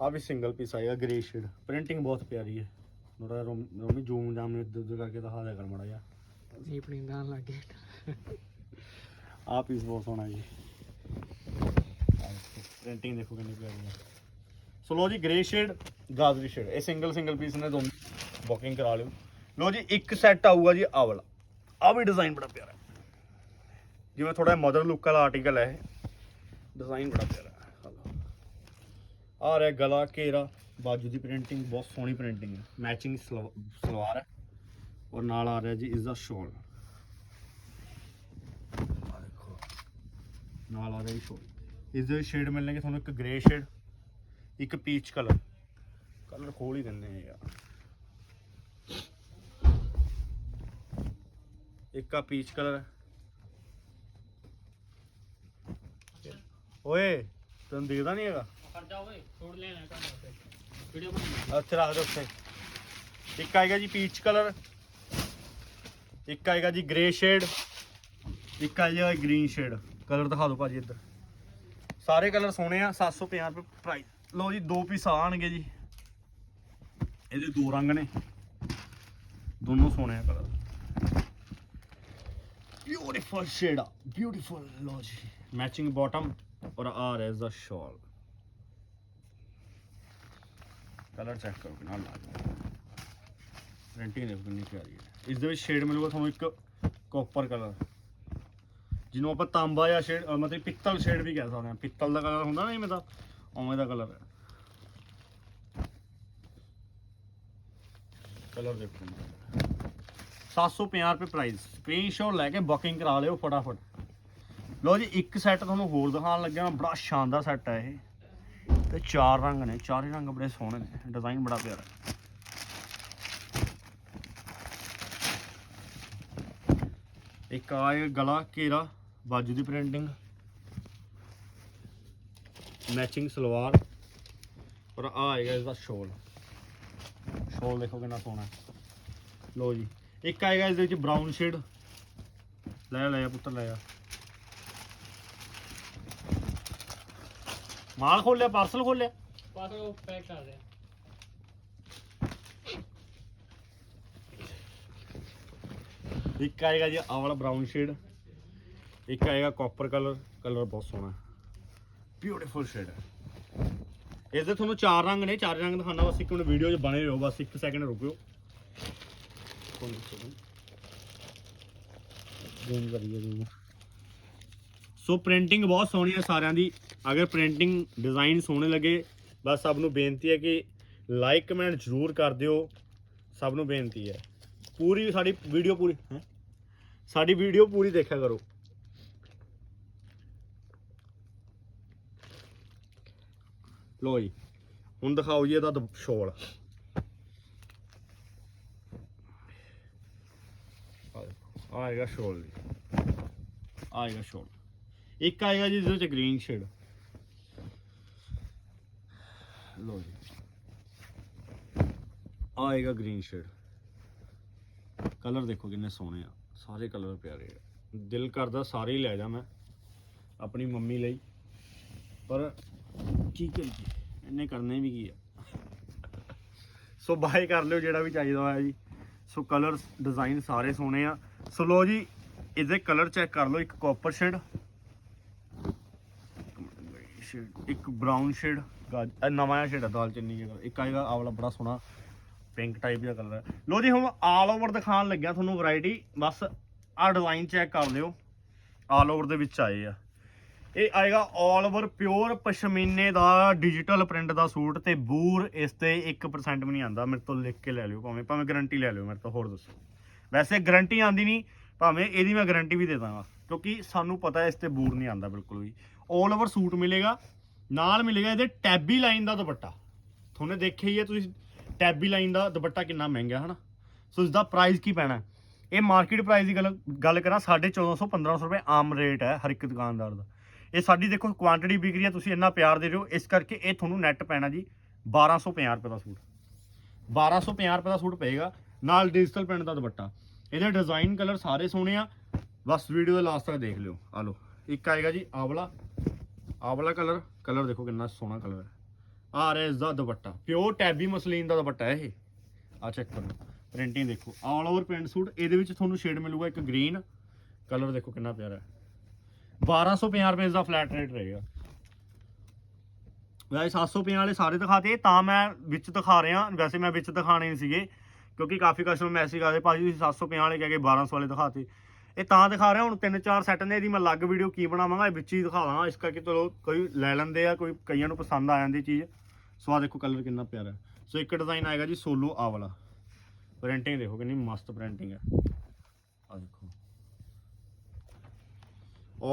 ਆ ਵੀ ਸਿੰਗਲ ਪੀਸ ਆਏਗਾ ਗ੍ਰੇ ਸ਼ੇਡ ਪ੍ਰਿੰਟਿੰਗ ਬਹੁਤ ਪਿਆਰੀ ਹੈ। ਥੋੜਾ ਰੋਮੀ ਜੂਮ ਜਾਮ ਨੂੰ ਇੱਧਰ ਉੱਧਰ ਕਰਕੇ ਦਿਖਾ ਦਿਆ ਕਰ ਮੜਾ ਜਾ ਜੀ ਪੜਿੰਦਾਂ ਲੱਗੇ ਆ ਪੀਸ ਬਹੁਤ ਸੋਹਣਾ ਜੀ। ਪ੍ਰਿੰਟਿੰਗ ਦੇਖੋ ਕਿੰਨੀ ਪਿਆਰੀ ਹੈ। ਸੋ ਲੋ ਜੀ ਗ੍ਰੇ ਸ਼ੇਡ ਗਾਜਰੀ ਸ਼ੇਡ ਇਹ ਸਿੰਗਲ ਸਿੰਗਲ ਪੀਸ ਨੇ ਦੋਨੋਂ। ਬੁਕਿੰਗ ਕਰਾ ਲਿਓ। ਲੋ ਜੀ ਇੱਕ ਸੈੱਟ ਆਊਗਾ ਜੀ ਆਹ ਵਾਲਾ। ਆ ਵੀ ਡਿਜ਼ਾਈਨ ਬੜਾ ਪਿਆਰਾ ਜਿਵੇਂ ਥੋੜਾ ਮਦਰ ਲੁੱਕ ਵਾਲਾ ਆਰਟੀਕਲ ਹੈ ਇਹ। ਡਿਜ਼ਾਈਨ ਬੜਾ ਪਿਆਰਾ। ਆ ਰਿਹਾ ਗਲਾ ਘੇਰਾ। ਬਾਜੂ ਦੀ ਪ੍ਰਿੰਟਿੰਗ ਬਹੁਤ ਸੋਹਣੀ ਪ੍ਰਿੰਟਿੰਗ ਹੈ। ਮੈਚਿੰਗ ਸਲਵਾਰ ਹੈ। ਔਰ ਨਾਲ ਆ ਰਿਹਾ ਜੀ ਇਸ ਦਾ ਸ਼ੋਲ ਨਾਲ ਆ ਰਿਹਾ ਜੀ ਸ਼ੋਲ ਇਸ ਦੇ ਸ਼ੇਡ ਮਿਲਣਗੇ ਤੁਹਾਨੂੰ ਇੱਕ ਗ੍ਰੇ ਸ਼ੇਡ ਇੱਕ ਪੀਚ ਕਲਰ ਕਲਰ ਖੋਲ ਹੀ ਦਿੰਦੇ ਆ ਯਾਰ। ਇੱਕ ਆ ਪੀਚ ਕਲਰ ਓਏ, ਤੈਨੂੰ ਦਿਖਦਾ ਨਹੀਂ ਹੈਗਾ? ਫੜ ਜਾ ਓਏ, ਛੋੜ ਲੈਣਾ ਕੰਮ ਵੀਡੀਓ ਬਣਾ ਅੱਛਾ ਰੱਖ ਦੇ ਉੱਥੇ। ਇੱਕ ਆਏਗਾ ਜੀ ਪੀਚ ਕਲਰ ਇੱਕ ਆਏਗਾ ਜੀ ਗ੍ਰੇ ਸ਼ੇਡ ਇੱਕ ਆਏਗਾ ਗ੍ਰੀਨ ਸ਼ੇਡ ਕਲਰ ਦਿਖਾ ਦਿਓ ਭਾਜੀ ਇੱਧਰ। ਸਾਰੇ ਕਲਰ ਸੋਹਣੇ ਆ 750 ਰੁਪਏ ਪ੍ਰਾਈਸ ਲਓ ਜੀ, ਦੋ ਪੀਸ ਆਣਗੇ ਜੀ। ਇਹਦੇ ਦੋ ਰੰਗ ਨੇ। ਦੋਨੋਂ ਸੋਹਣੇ ਆ ਕਲਰ ਬਿਊਟੀਫੁਲ ਸ਼ੇਡ ਆ ਬਿਊਟੀਫੁਲ ਲਓ ਜੀ। ਮੈਚਿੰਗ ਬਾਟਮ ਔਰ ਆ ਰਿਹਾ ਇਸ ਦਾ ਸ਼ਾਲ ਕਲਰ ਚੈੱਕ ਕਰੋ ਕਿੰਨਾ ਲੱਗ ਪ੍ਰਿੰਟਿੰਗ ਦੇਖੋ ਕਿੰਨੀ ਪਿਆਰੀ ਹੈ। ਇਸ ਦੇ ਵਿੱਚ ਸ਼ੇਡ ਮਿਲੂਗਾ ਤੁਹਾਨੂੰ ਇੱਕ ਕਾਪਰ ਕਲਰ ਜਿਹਨੂੰ ਆਪਾਂ ਤਾਂਬਾ ਜਾਂ ਸ਼ੇਡ ਮਤਲਬ ਪਿੱਤਲ ਸ਼ੇਡ ਵੀ ਕਹਿ ਸਕਦੇ ਹਾਂ। ਪਿੱਤਲ ਦਾ ਕਲਰ ਹੁੰਦਾ ਨਾ ਜਿਵੇਂ ਦਾ, ਉਵੇਂ ਦਾ ਕਲਰ ਹੈ। ਕਲਰ ਦੇਖੋ 750 ਰੁਪਏ ਪ੍ਰਾਈਸ ਸਕਰੀਨਸ਼ਾਟ ਲੈ ਕੇ ਬੁਕਿੰਗ ਕਰਾ ਲਿਓ ਫਟਾਫਟ। ਲੋ ਜੀ, ਇੱਕ ਸੈੱਟ ਤੁਹਾਨੂੰ ਹੋਰ ਦਿਖਾਉਣ ਲੱਗਿਆ ਮੈਂ ਬੜਾ ਸ਼ਾਨਦਾਰ ਸੈੱਟ ਹੈ ਇਹ। ਤੇ ਚਾਰ ਰੰਗ ਨੇ, ਚਾਰੇ ਰੰਗ ਬੜੇ ਸੋਹਣੇ ਨੇ ਡਿਜ਼ਾਈਨ ਬੜਾ ਪਿਆਰਾ। ਇੱਕ ਆ ਗਲਾ ਘੇਰਾ, ਬਾਜੂ ਦੀ ਪ੍ਰਿੰਟਿੰਗ ਮੈਚਿੰਗ ਸਲਵਾਰ, ਔਰ ਆ ਆਏਗਾ ਇਸ ਦਾ ਸ਼ੋਲ। ਸ਼ੋਲ ਦੇਖੋ ਕਿੰਨਾ ਸੋਹਣਾ ਹੈ। ਲਓ ਜੀ, ਇੱਕ ਆਏਗਾ ਇਸ ਦੇ ਵਿੱਚ ਬਰਾਊਨ ਸ਼ੇਡ ਲੈ ਲੈ ਪੁੱਤਰ, ਲੈ ਆ। ਮਾਲ ਖੋਲਿਆ ਪਾਰਸਲ ਖੋਲਿਆ। ਪਾਸੋ ਪੈਕ ਕਰ ਦੇ ਇੱਕ ਆਏਗਾ ਜੀ ਆਹ ਵਾਲਾ ਬਰਾਊਨ ਸ਼ੇਡ ਇੱਕ ਆਏਗਾ ਕਾਪਰ ਕਲਰ ਕਲਰ ਬਹੁਤ ਸੋਹਣਾ ਬਿਊਟੀਫੁਲ ਸ਼ੇਡ ਹੈ। ਇਸ ਦੇ ਤੁਹਾਨੂੰ ਚਾਰ ਰੰਗ ਨੇ ਚਾਰ ਰੰਗ ਦਿਖਾਣਾ ਬਸ ਇੱਕ ਮਿੰਟ ਵੀਡੀਓ 'ਚ ਬਣੇ ਰਹੋ ਬਸ ਇੱਕ ਸੈਕਿੰਡ ਰੁਕਿਓ ਜ਼ੂਮ ਕਰੀਏ ਜ਼ੂਮ ਸੋ ਪ੍ਰਿੰਟਿੰਗ ਬਹੁਤ ਸੋਹਣੀ ਹੈ ਸਾਰਿਆਂ ਦੀ। ਅਗਰ ਪ੍ਰਿੰਟਿੰਗ ਡਿਜ਼ਾਈਨ ਸੋਹਣੇ ਲੱਗੇ, ਬਸ ਸਭ ਨੂੰ ਬੇਨਤੀ ਹੈ ਕਿ ਲਾਈਕ ਕਮੈਂਟ ਜ਼ਰੂਰ ਕਰ ਦਿਓ। ਸਭ ਨੂੰ ਬੇਨਤੀ ਹੈ। ਪੂਰੀ ਸਾਡੀ ਵੀਡੀਓ ਪੂਰੀ ਹੈਂ? ਸਾਡੀ ਵੀਡੀਓ ਪੂਰੀ ਦੇਖਿਆ ਕਰੋ। ਲੋ ਜੀ, ਹੁਣ ਦਿਖਾਓ ਜੀ ਇਹਦਾ ਦੁਪ- ਸ਼ੋਲ। ਆਏਗਾ ਸ਼ੋਲ ਆਏਗਾ ਸ਼ੋਲ। ਇੱਕ ਆਏਗਾ ਜੀ, ਜਿਹਦੇ ਵਿੱਚ ਗ੍ਰੀਨ ਸ਼ੇਡ ਲੋ ਜੀ। ਆਏਗਾ ਗ੍ਰੀਨ ਸ਼ੇਡ ਕਲਰ ਦੇਖੋ ਕਿੰਨੇ ਸੋਹਣੇ ਆ। ਸਾਰੇ ਕਲਰ ਪਿਆਰੇ ਆ। ਦਿਲ ਕਰਦਾ ਸਾਰੇ ਹੀ ਲੈ ਜਾ ਮੈਂ, ਆਪਣੀ ਮੰਮੀ ਲਈ। ਪਰ ਕੀ ਕਰੀਏ? ਇਹਨੇ ਕਰਨੇ ਵੀ ਕੀ ਆ? ਸੋ ਬਾਏ ਕਰ ਲਿਓ ਜਿਹੜਾ ਵੀ ਚਾਹੀਦਾ ਹੋਇਆ ਜੀ। ਸੋ ਕਲਰ ਡਿਜ਼ਾਈਨ ਸਾਰੇ ਸੋਹਣੇ ਆ। ਸੋ ਲੋ ਜੀ, ਇਹਦੇ ਕਲਰ ਚੈੱਕ ਕਰ ਲਓ, ਇੱਕ ਕਾਪਰ ਸ਼ੇਡ ਇੱਕ ਬ੍ਰਾਊਨ ਸ਼ੇਡ ਨਵਾਂ ਆ ਛੇੜਾ ਦਾਲਚੀਨੀ ਜਿਹਾ colour। ਇੱਕ ਆਏਗਾ ਆਹ ਬੜਾ ਸੋਹਣਾ ਪਿੰਕ ਟਾਈਪ ਦਾ ਕਲਰ ਹੈ ਲੋ ਜੀ, ਹੁਣ ਆਲ ਓਵਰ ਦਿਖਾਉਣ ਲੱਗਿਆ ਤੁਹਾਨੂੰ ਵੈਰਾਈਟੀ ਬਸ ਆਹ ਡਿਜ਼ਾਈਨ ਚੈੱਕ ਕਰ ਲਿਓ। ਆਲ ਓਵਰ ਦੇ ਵਿੱਚ ਆਏ ਆ। ਇਹ ਆਏਗਾ ਆਲ ਓਵਰ ਪਿਓਰ ਪਸ਼ਮੀਨੇ ਦਾ ਡਿਜੀਟਲ ਪ੍ਰਿੰਟ ਦਾ ਸੂਟ ਤੇ ਬੂਰ ਇਸ ਤੇ 1% ਵੀ ਨਹੀਂ ਆਂਦਾ। ਮੇਰੇ ਤੋਂ ਲਿਖ ਕੇ ਲੈ ਲਿਓ ਭਾਵੇਂ ਭਾਵੇਂ ਗਾਰੰਟੀ ਲੈ ਲਿਓ ਮੇਰੇ ਤੋਂ, ਹੋਰ ਦੱਸੋ। ਵੈਸੇ ਗਾਰੰਟੀ ਆਂਦੀ ਨਹੀਂ, ਭਾਵੇਂ ਇਹਦੀ ਮੈਂ ਗਾਰੰਟੀ ਵੀ ਦੇ ਦਾਂਗਾ। ਕਿਉਂਕਿ ਸਾਨੂੰ ਪਤਾ ਇਸ ਤੇ ਬੂਰ ਨਹੀਂ ਆਂਦਾ ਬਿਲਕੁਲ ਵੀ। ਆਲ ਓਵਰ ਸੂਟ ਮਿਲੇਗਾ। ਨਾਲ ਮਿਲੇਗਾ ਇਹਦੇ ਟੈਬੀ ਲਾਈਨ ਦਾ ਦੁਪੱਟਾ। ਤੁਹਾਨੂੰ ਦੇਖਿਆ ਹੀ ਹੈ, ਤੁਸੀਂ ਟੈਬੀ ਲਾਈਨ ਦਾ ਦੁਪੱਟਾ ਕਿੰਨਾ ਮਹਿੰਗਾ ਹੈ ਹਨਾ? ਸੋ ਇਸ ਦਾ ਪ੍ਰਾਈਸ ਕੀ ਪੈਣਾ? ਇਹ ਮਾਰਕੀਟ ਪ੍ਰਾਈਸ ਦੀ ਗੱਲ ਗੱਲ ਕਰਾਂ 1450 1500 ਰੁਪਏ ਆਮ ਰੇਟ ਹੈ ਹਰ ਇੱਕ ਦੁਕਾਨਦਾਰ ਦਾ। ਇਹ ਸਾਡੀ ਦੇਖੋ ਕੁਆਂਟੀਟੀ ਵਿਕ ਰਹੀ ਹੈ, ਤੁਸੀਂ ਇੰਨਾ ਪਿਆਰ ਦੇ ਰਹੇ ਹੋ, ਇਸ ਕਰਕੇ ਇਹ ਤੁਹਾਨੂੰ ਨੈਟ ਪੈਣਾ ਜੀ 1250 ਰੁਪਏ ਦਾ ਸੂਟ। 1250 ਰੁਪਏ ਦਾ ਸੂਟ ਪਏਗਾ, ਨਾਲ ਡਿਜੀਟਲ ਪ੍ਰਿੰਟ ਦਾ ਦੁਪੱਟਾ। ਇਹਦੇ ਡਿਜ਼ਾਈਨ ਕਲਰ ਸਾਰੇ ਸੋਹਣੇ ਆ। ਬਸ ਵੀਡੀਓ ਦੇ ਲਾਸਟ ਤੱਕ ਦੇਖ ਲਿਓ। ਆ ਲਓ, ਇੱਕ ਆਏਗਾ ਜੀ ਆਵਲਾ। ਆਹ ਵਾਲਾ ਕਲਰ ਕਲਰ ਦੇਖੋ ਕਿੰਨਾ ਸੋਹਣਾ ਕਲਰ ਹੈ। ਆ ਰਿਹਾ ਇਸ ਦਾ ਦੁਪੱਟਾ ਪਿਓਰ ਟੈਬੀ ਮਸਲੀਨ ਦਾ ਦੁਪੱਟਾ ਹੈ ਇਹ। ਆ ਚੈੱਕ ਕਰੋ ਪ੍ਰਿੰਟਿੰਗ ਦੇਖੋ ਆਲ ਓਵਰ ਪ੍ਰਿੰਟ ਸੂਟ ਇਹਦੇ ਵਿੱਚ ਤੁਹਾਨੂੰ ਸ਼ੇਡ ਮਿਲੂਗਾ ਇੱਕ ਗ੍ਰੀਨ ਕਲਰ ਦੇਖੋ ਕਿੰਨਾ ਪਿਆਰਾ ਹੈ। 1250 ਰੁਪਏ ਇਸ ਦਾ ਫਲੈਟ ਰੇਟ ਰਹੇਗਾ। ਵੈਸੇ 750 ਵਾਲੇ ਸਾਰੇ ਦਿਖਾਤੇ, ਤਾਂ ਮੈਂ ਵਿੱਚ ਦਿਖਾ ਰਿਹਾ, ਵੈਸੇ ਮੈਂ ਵਿੱਚ ਦਿਖਾਣੇ ਨਹੀਂ ਸੀਗੇ, ਕਿਉਂਕਿ ਕਾਫੀ ਕਸਟਮਰ ਮੈਸੇਜ ਕਰਦੇ ਭਾਜੀ ਤੁਸੀਂ 750 ਵਾਲੇ ਕਹਿ ਕੇ 1200 ਵਾਲੇ ਦਿਖਾਤੇ। ਇਹ ਤਾਂ ਦਿਖਾ ਰਿਹਾ, ਹੁਣ ਤਿੰਨ ਚਾਰ ਸੈੱਟ ਨੇ ਇਹਦੀ, ਮੈਂ ਅਲੱਗ ਵੀਡੀਓ ਕੀ ਬਣਾਵਾਂਗਾ, ਇਹ ਵਿੱਚ ਹੀ ਦਿਖਾ ਦਾਂਗਾ, ਇਸ ਕਰਕੇ ਚਲੋ ਕੋਈ ਲੈ ਲੈਂਦੇ ਆ, ਕੋਈ ਕਈਆਂ ਨੂੰ ਪਸੰਦ ਆ ਜਾਂਦੀ ਚੀਜ਼। ਸੋ ਆ ਦੇਖੋ ਕਲਰ ਕਿੰਨਾ ਪਿਆਰਾ ਹੈ। ਸੋ ਇੱਕ ਡਿਜ਼ਾਈਨ ਆਏਗਾ ਜੀ ਸੋਲੋ ਆ ਵਾਲਾ। ਪ੍ਰਿੰਟਿੰਗ ਦੇਖੋ ਕਿੰਨੀ ਮਸਤ ਪ੍ਰਿੰਟਿੰਗ ਹੈ। ਆ ਦੇਖੋ।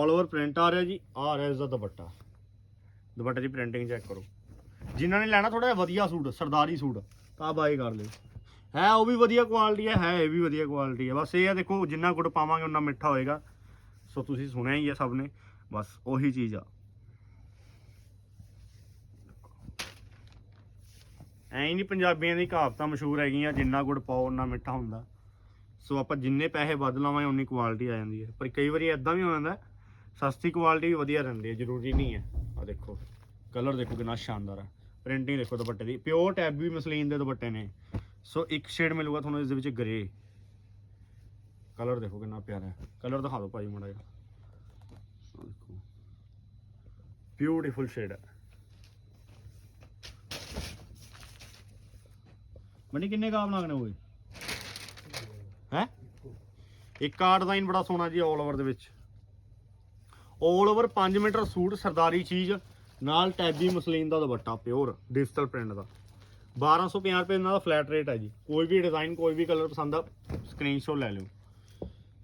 ਆਲ ਓਵਰ ਪ੍ਰਿੰਟ ਆ ਰਿਹਾ ਜੀ ਆ ਰਿਹਾ ਇਸ ਦਾ ਦੁਪੱਟਾ। ਦੁਪੱਟੇ ਦੀ ਪ੍ਰਿੰਟਿੰਗ ਚੈੱਕ ਕਰੋ। ਜਿਨ੍ਹਾਂ ਨੇ ਲੈਣਾ ਥੋੜਾ ਜਿਹਾ ਵਧੀਆ ਸੂਟ, ਸਰਦਾਰੀ ਸੂਟ, ਤਾਂ ਬਾਏ ਕਰ ਲਿਓ। ਹੈ ਉਹ ਵੀ ਵਧੀਆ ਕੁਆਲਿਟੀ ਹੈ ਹੈ ਇਹ ਵੀ ਵਧੀਆ ਕੁਆਲਿਟੀ ਹੈ। ਬਸ ਇਹ ਆ ਦੇਖੋ, ਜਿੰਨਾ ਗੁੜ ਪਾਵਾਂਗੇ ਉਨਾ ਮਿੱਠਾ ਹੋਏਗਾ। ਸੋ ਤੁਸੀਂ ਸੁਣਿਆ ਹੀ ਹੈ ਸਭ ਨੇ। ਬਸ ਉਹੀ ਚੀਜ਼ ਆ। ਐਂ ਹੀ ਨਹੀਂ ਪੰਜਾਬੀਆਂ ਦੀ ਕਹਾਵਤਾਂ ਮਸ਼ਹੂਰ ਹੈਗੀਆਂ, ਜਿੰਨਾ ਗੁੜ ਪਾਓ ਉਨਾ ਮਿੱਠਾ ਹੁੰਦਾ। ਸੋ ਆਪਾਂ ਜਿੰਨੇ ਪੈਸੇ ਵੱਧ ਲਾਵਾਂਗੇ, ਉਨੀ ਕੁਆਲਿਟੀ ਆ ਜਾਂਦੀ ਹੈ। ਪਰ ਕਈ ਵਾਰੀ ਐਦਾਂ ਵੀ ਹੋ ਜਾਂਦਾ, ਸਸਤੀ ਕੁਆਲਿਟੀ ਵੀ ਵਧੀਆ ਰਹਿੰਦੀ ਹੈ, ਜ਼ਰੂਰੀ ਨਹੀਂ ਹੈ। ਆ ਦੇਖੋ ਕਲਰ ਦੇਖੋ ਕਿੰਨਾ ਸ਼ਾਨਦਾਰ ਹੈ ਪ੍ਰਿੰਟਿੰਗ ਦੇਖੋ ਦੁਪੱਟੇ ਦੀ। ਪਿਓਰ ਟੈਬ ਵੀ ਮਸਲੀਨ ਦੇ ਦੁਪੱਟੇ ਨੇ। ਸੋ ਇੱਕ ਸ਼ੇਡ ਮਿਲੂਗਾ ਤੁਹਾਨੂੰ ਇਸ ਦੇ ਵਿੱਚ ਗ੍ਰੇ ਕਲਰ ਦੇਖੋ ਕਿੰਨਾ ਪਿਆਰਾ ਹੈ। ਕਲਰ ਦਿਖਾ ਦਿਓ ਭਾਈ ਮਾੜਾ ਜਿਹਾ। ਦੇਖੋ ਬਿਊਟੀਫੁਲ ਸ਼ੇਡ ਹੈ। ਮਨੀ, ਕਿੰਨੇ ਕਾਬ ਲੱਗਣੇ ਹੋਏ ਹੈ ਇੱਕ ਆ ਡਿਜ਼ਾਈਨ ਬੜਾ ਸੋਹਣਾ ਜੀ ਆਲ ਓਵਰ ਦੇ ਵਿੱਚ। ਆਲ ਓਵਰ 5 ਮੀਟਰ ਸੂਟ, ਸਰਦਾਰੀ ਚੀਜ਼, ਨਾਲ ਟੈਬੀ ਮਸਲੀਨ ਦਾ ਦੁਪੱਟਾ ਪਿਓਰ ਡਿਜੀਟਲ ਪ੍ਰਿੰਟ ਦਾ। 1250 ਰੁਪਏ ਇਹਨਾਂ ਦਾ ਫਲੈਟ ਰੇਟ ਹੈ ਜੀ। ਕੋਈ ਵੀ ਡਿਜ਼ਾਈਨ ਕੋਈ ਵੀ ਕਲਰ ਪਸੰਦ ਆ ਸਕਰੀਨਸ਼ਾਟ ਲੈ ਲਿਓ।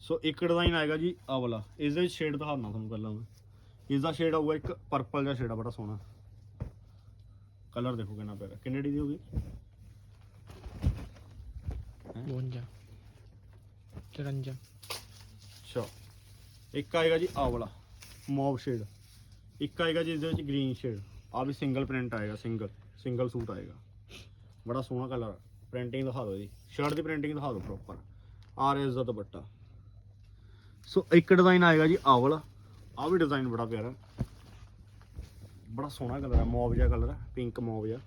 ਸੋ ਇੱਕ ਡਿਜ਼ਾਈਨ ਆਏਗਾ ਜੀ ਆ ਵਾਲਾ। ਇਸ ਦੇ ਸ਼ੇਡ ਦਿਖਾਉਣਾ ਤੁਹਾਨੂੰ ਪਹਿਲਾਂ ਮੈਂ। ਇਸ ਦਾ ਸ਼ੇਡ ਆਊਗਾ ਇੱਕ ਪਰਪਲ ਜਿਹਾ ਸ਼ੇਡ ਆ ਬੜਾ ਸੋਹਣਾ। ਕਲਰ ਦੇਖੋ ਕਿੰਨਾ ਪਿਆਰਾ। ਕਿੰਨੇ ਡੀ ਦੀ ਹੋਗੀ 52 54 ਅੱਛਾ। ਇੱਕ ਆਏਗਾ ਜੀ ਆ ਵਾਲਾ। ਮੌਵ ਸ਼ੇਡ ਇੱਕ ਆਏਗਾ ਜੀ ਇਸ ਦੇ ਵਿੱਚ ਗ੍ਰੀਨ ਸ਼ੇਡ ਆ ਵੀ ਸਿੰਗਲ ਪ੍ਰਿੰਟ ਆਏਗਾ ਸਿੰਗਲ ਸਿੰਗਲ ਸੂਟ ਆਏਗਾ। ਬੜਾ ਸੋਹਣਾ ਕਲਰ ਪ੍ਰਿੰਟਿੰਗ ਦਿਖਾ ਦਿਓ ਜੀ। ਸ਼ਰਟ ਦੀ ਪ੍ਰਿੰਟਿੰਗ ਦਿਖਾ ਦਿਓ ਪ੍ਰੋਪਰ ਆਰ ਐਸ ਦਾ ਦੁਪੱਟਾ। ਸੋ ਇੱਕ ਡਿਜ਼ਾਈਨ ਆਏਗਾ ਜੀ ਆਹ ਵਾਲਾ ਆਹ ਵੀ ਡਿਜ਼ਾਈਨ ਬੜਾ ਪਿਆਰਾ। ਬੜਾ ਸੋਹਣਾ ਕਲਰ ਹੈ ਮੌਵ ਜਿਹਾ ਕਲਰ ਹੈ ਪਿੰਕ ਮੌਵ ਜਿਹਾ।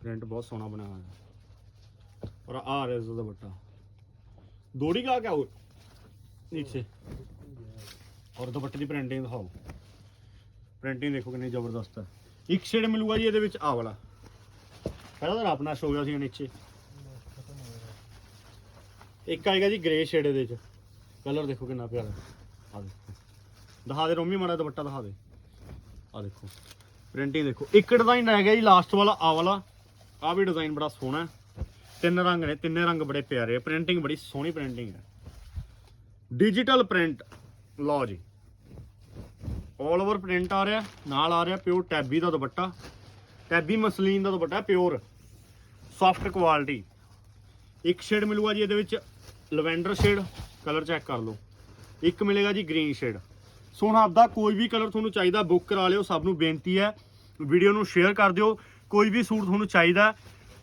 ਪ੍ਰਿੰਟ ਬਹੁਤ ਸੋਹਣਾ ਬਣਾਇਆ ਹੋਇਆ। ਔਰ ਆਰ ਐਸ ਦਾ ਦੁਪੱਟਾ। ਦੋੜੀ ਕਾ ਕਿਆ ਹੋ ਨੀਚੇ। ਔਰ ਦੁਪੱਟੇ ਦੀ ਪ੍ਰਿੰਟਿੰਗ ਦਿਖਾਓ। ਪ੍ਰਿੰਟਿੰਗ ਦੇਖੋ ਕਿੰਨੀ ਜ਼ਬਰਦਸਤ ਹੈ ਇੱਕ ਸ਼ੇਡ ਮਿਲੂਗਾ ਜੀ ਇਹਦੇ ਵਿੱਚ ਆਵਲਾ। ਪਹਿਲਾਂ ਤਾਂ ਆਪਣਾ ਸ਼ੋ ਗਿਆ ਸੀ ਨੀਚੇ ਇੱਕ ਆਏਗਾ ਜੀ ਗ੍ਰੇ ਸ਼ੇਡ ਇਹਦੇ 'ਚ ਕਲਰ ਦੇਖੋ ਕਿੰਨਾ ਪਿਆਰਾ। ਆ ਦੇਖੋ। ਦਿਖਾ ਦੇ ਰੋਮੀ, ਮਾੜਾ ਦੁਪੱਟਾ ਦਿਖਾ ਦੇ। ਆ ਦੇਖੋ। ਪ੍ਰਿੰਟਿੰਗ ਦੇਖੋ। ਇੱਕ ਡਿਜ਼ਾਈਨ ਰਹਿ ਗਿਆ ਜੀ ਲਾਸਟ ਵਾਲਾ ਆ ਵਾਲਾ। ਆ ਵੀ ਡਿਜ਼ਾਈਨ ਬੜਾ ਸੋਹਣਾ ਤਿੰਨ ਰੰਗ ਨੇ, ਤਿੰਨੇ ਰੰਗ ਬੜੇ ਪਿਆਰੇ ਪ੍ਰਿੰਟਿੰਗ ਬੜੀ ਸੋਹਣੀ ਪ੍ਰਿੰਟਿੰਗ ਹੈ। ਡਿਜੀਟਲ ਪ੍ਰਿੰਟ ਲਓ ਜੀ। ਆਲ ਓਵਰ ਪ੍ਰਿੰਟ ਆ ਰਿਹਾ, ਨਾਲ ਆ ਰਿਹਾ ਪਿਓਰ ਟੈਬੀ ਦਾ ਦੁਪੱਟਾ। ਟੈਬੀ ਮਸਲੀਨ ਦਾ ਦੁਪੱਟਾ ਪਿਓਰ ਸੌਫਟ ਕੁਆਲਿਟੀ ਇੱਕ ਸ਼ੇਡ ਮਿਲੂਗਾ ਜੀ ਇਹਦੇ ਵਿੱਚ ਲਵੈਂਡਰ ਸ਼ੇਡ ਕਲਰ ਚੈੱਕ ਕਰ ਲਓ। ਇੱਕ ਮਿਲੇਗਾ ਜੀ ਗ੍ਰੀਨ ਸ਼ੇਡ ਸੋ ਹੁਣ ਆਪਦਾ ਕੋਈ ਵੀ ਕਲਰ ਤੁਹਾਨੂੰ ਚਾਹੀਦਾ ਬੁੱਕ ਕਰਾ ਲਿਓ, ਸਭ ਨੂੰ ਬੇਨਤੀ ਹੈ। ਵੀਡੀਓ ਨੂੰ ਸ਼ੇਅਰ ਕਰ ਦਿਓ। ਕੋਈ ਵੀ ਸੂਟ ਤੁਹਾਨੂੰ ਚਾਹੀਦਾ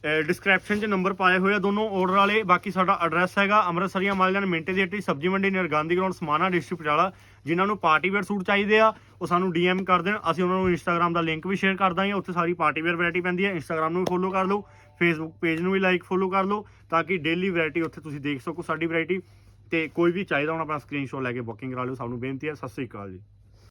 ਡਿਸਕ੍ਰਿਪਸ਼ਨ 'ਚ ਨੰਬਰ ਪਾਏ ਹੋਏ ਆ, ਦੋਨੋਂ ਆਰਡਰ ਵਾਲੇ, ਬਾਕੀ ਸਾਡਾ ਐਡਰੈਸ ਹੈਗਾ ਅੰਮ੍ਰਿਤਸਰੀਆ ਮਾਲਜਾਨ ਮਿੰਟੇ ਦੀ ਹੱਟੀ, ਸਬਜ਼ੀ ਮੰਡੀ near Gandhi ground Samana district Patiala, ਜਿਨ੍ਹਾਂ ਨੂੰ ਪਾਰਟੀ ਵੇਅਰ ਸੂਟ ਚਾਹੀਦੇ ਆ, ਉਹ ਸਾਨੂੰ ਡੀਐਮ ਕਰ ਦੇਣ, ਅਸੀਂ ਉਹਨਾਂ ਨੂੰ ਇੰਸਟਾਗ੍ਰam ਦਾ ਲਿੰਕ ਵੀ ਸ਼ੇਅਰ ਕਰ ਦਾਂਗੇ, ਉੱਥੇ ਸਾਰੀ ਪਾਰਟੀ ਵੇਅਰ ਵੈਰਾਈਟੀ ਪੈਂਦੀ ਹੈ ਇੰਸਟਾਗ੍ਰam ਨੂੰ ਵੀ ਫੋਲੋ ਕਰ ਲਓ ਫੇਸਬੁੱਕ ਪੇਜ ਨੂੰ ਵੀ ਲਾਈਕ ਫੋਲੋ ਕਰ ਲਓ, ਤਾਂ ਕਿ ਡੇਲੀ ਵੈਰਾਈਟੀ ਉੱਥੇ ਤੁਸੀਂ ਦੇਖ ਸਕੋ ਸਾਡੀ ਵੈਰਾਈਟੀ ਤੇ ਕੋਈ ਵੀ ਚਾਹੀਦਾ ਹੁਣ, ਆਪਣਾ ਸਕਰੀਨਸ਼ਾਟ ਲੈ ਕੇ ਬੁਕਿੰਗ ਕਰਾ ਲਓ ਸਾਨੂੰ ਬੇਨਤੀ ਹੈ ਸਤਿ ਸ੍ਰੀ ਅਕਾਲ ਜੀ।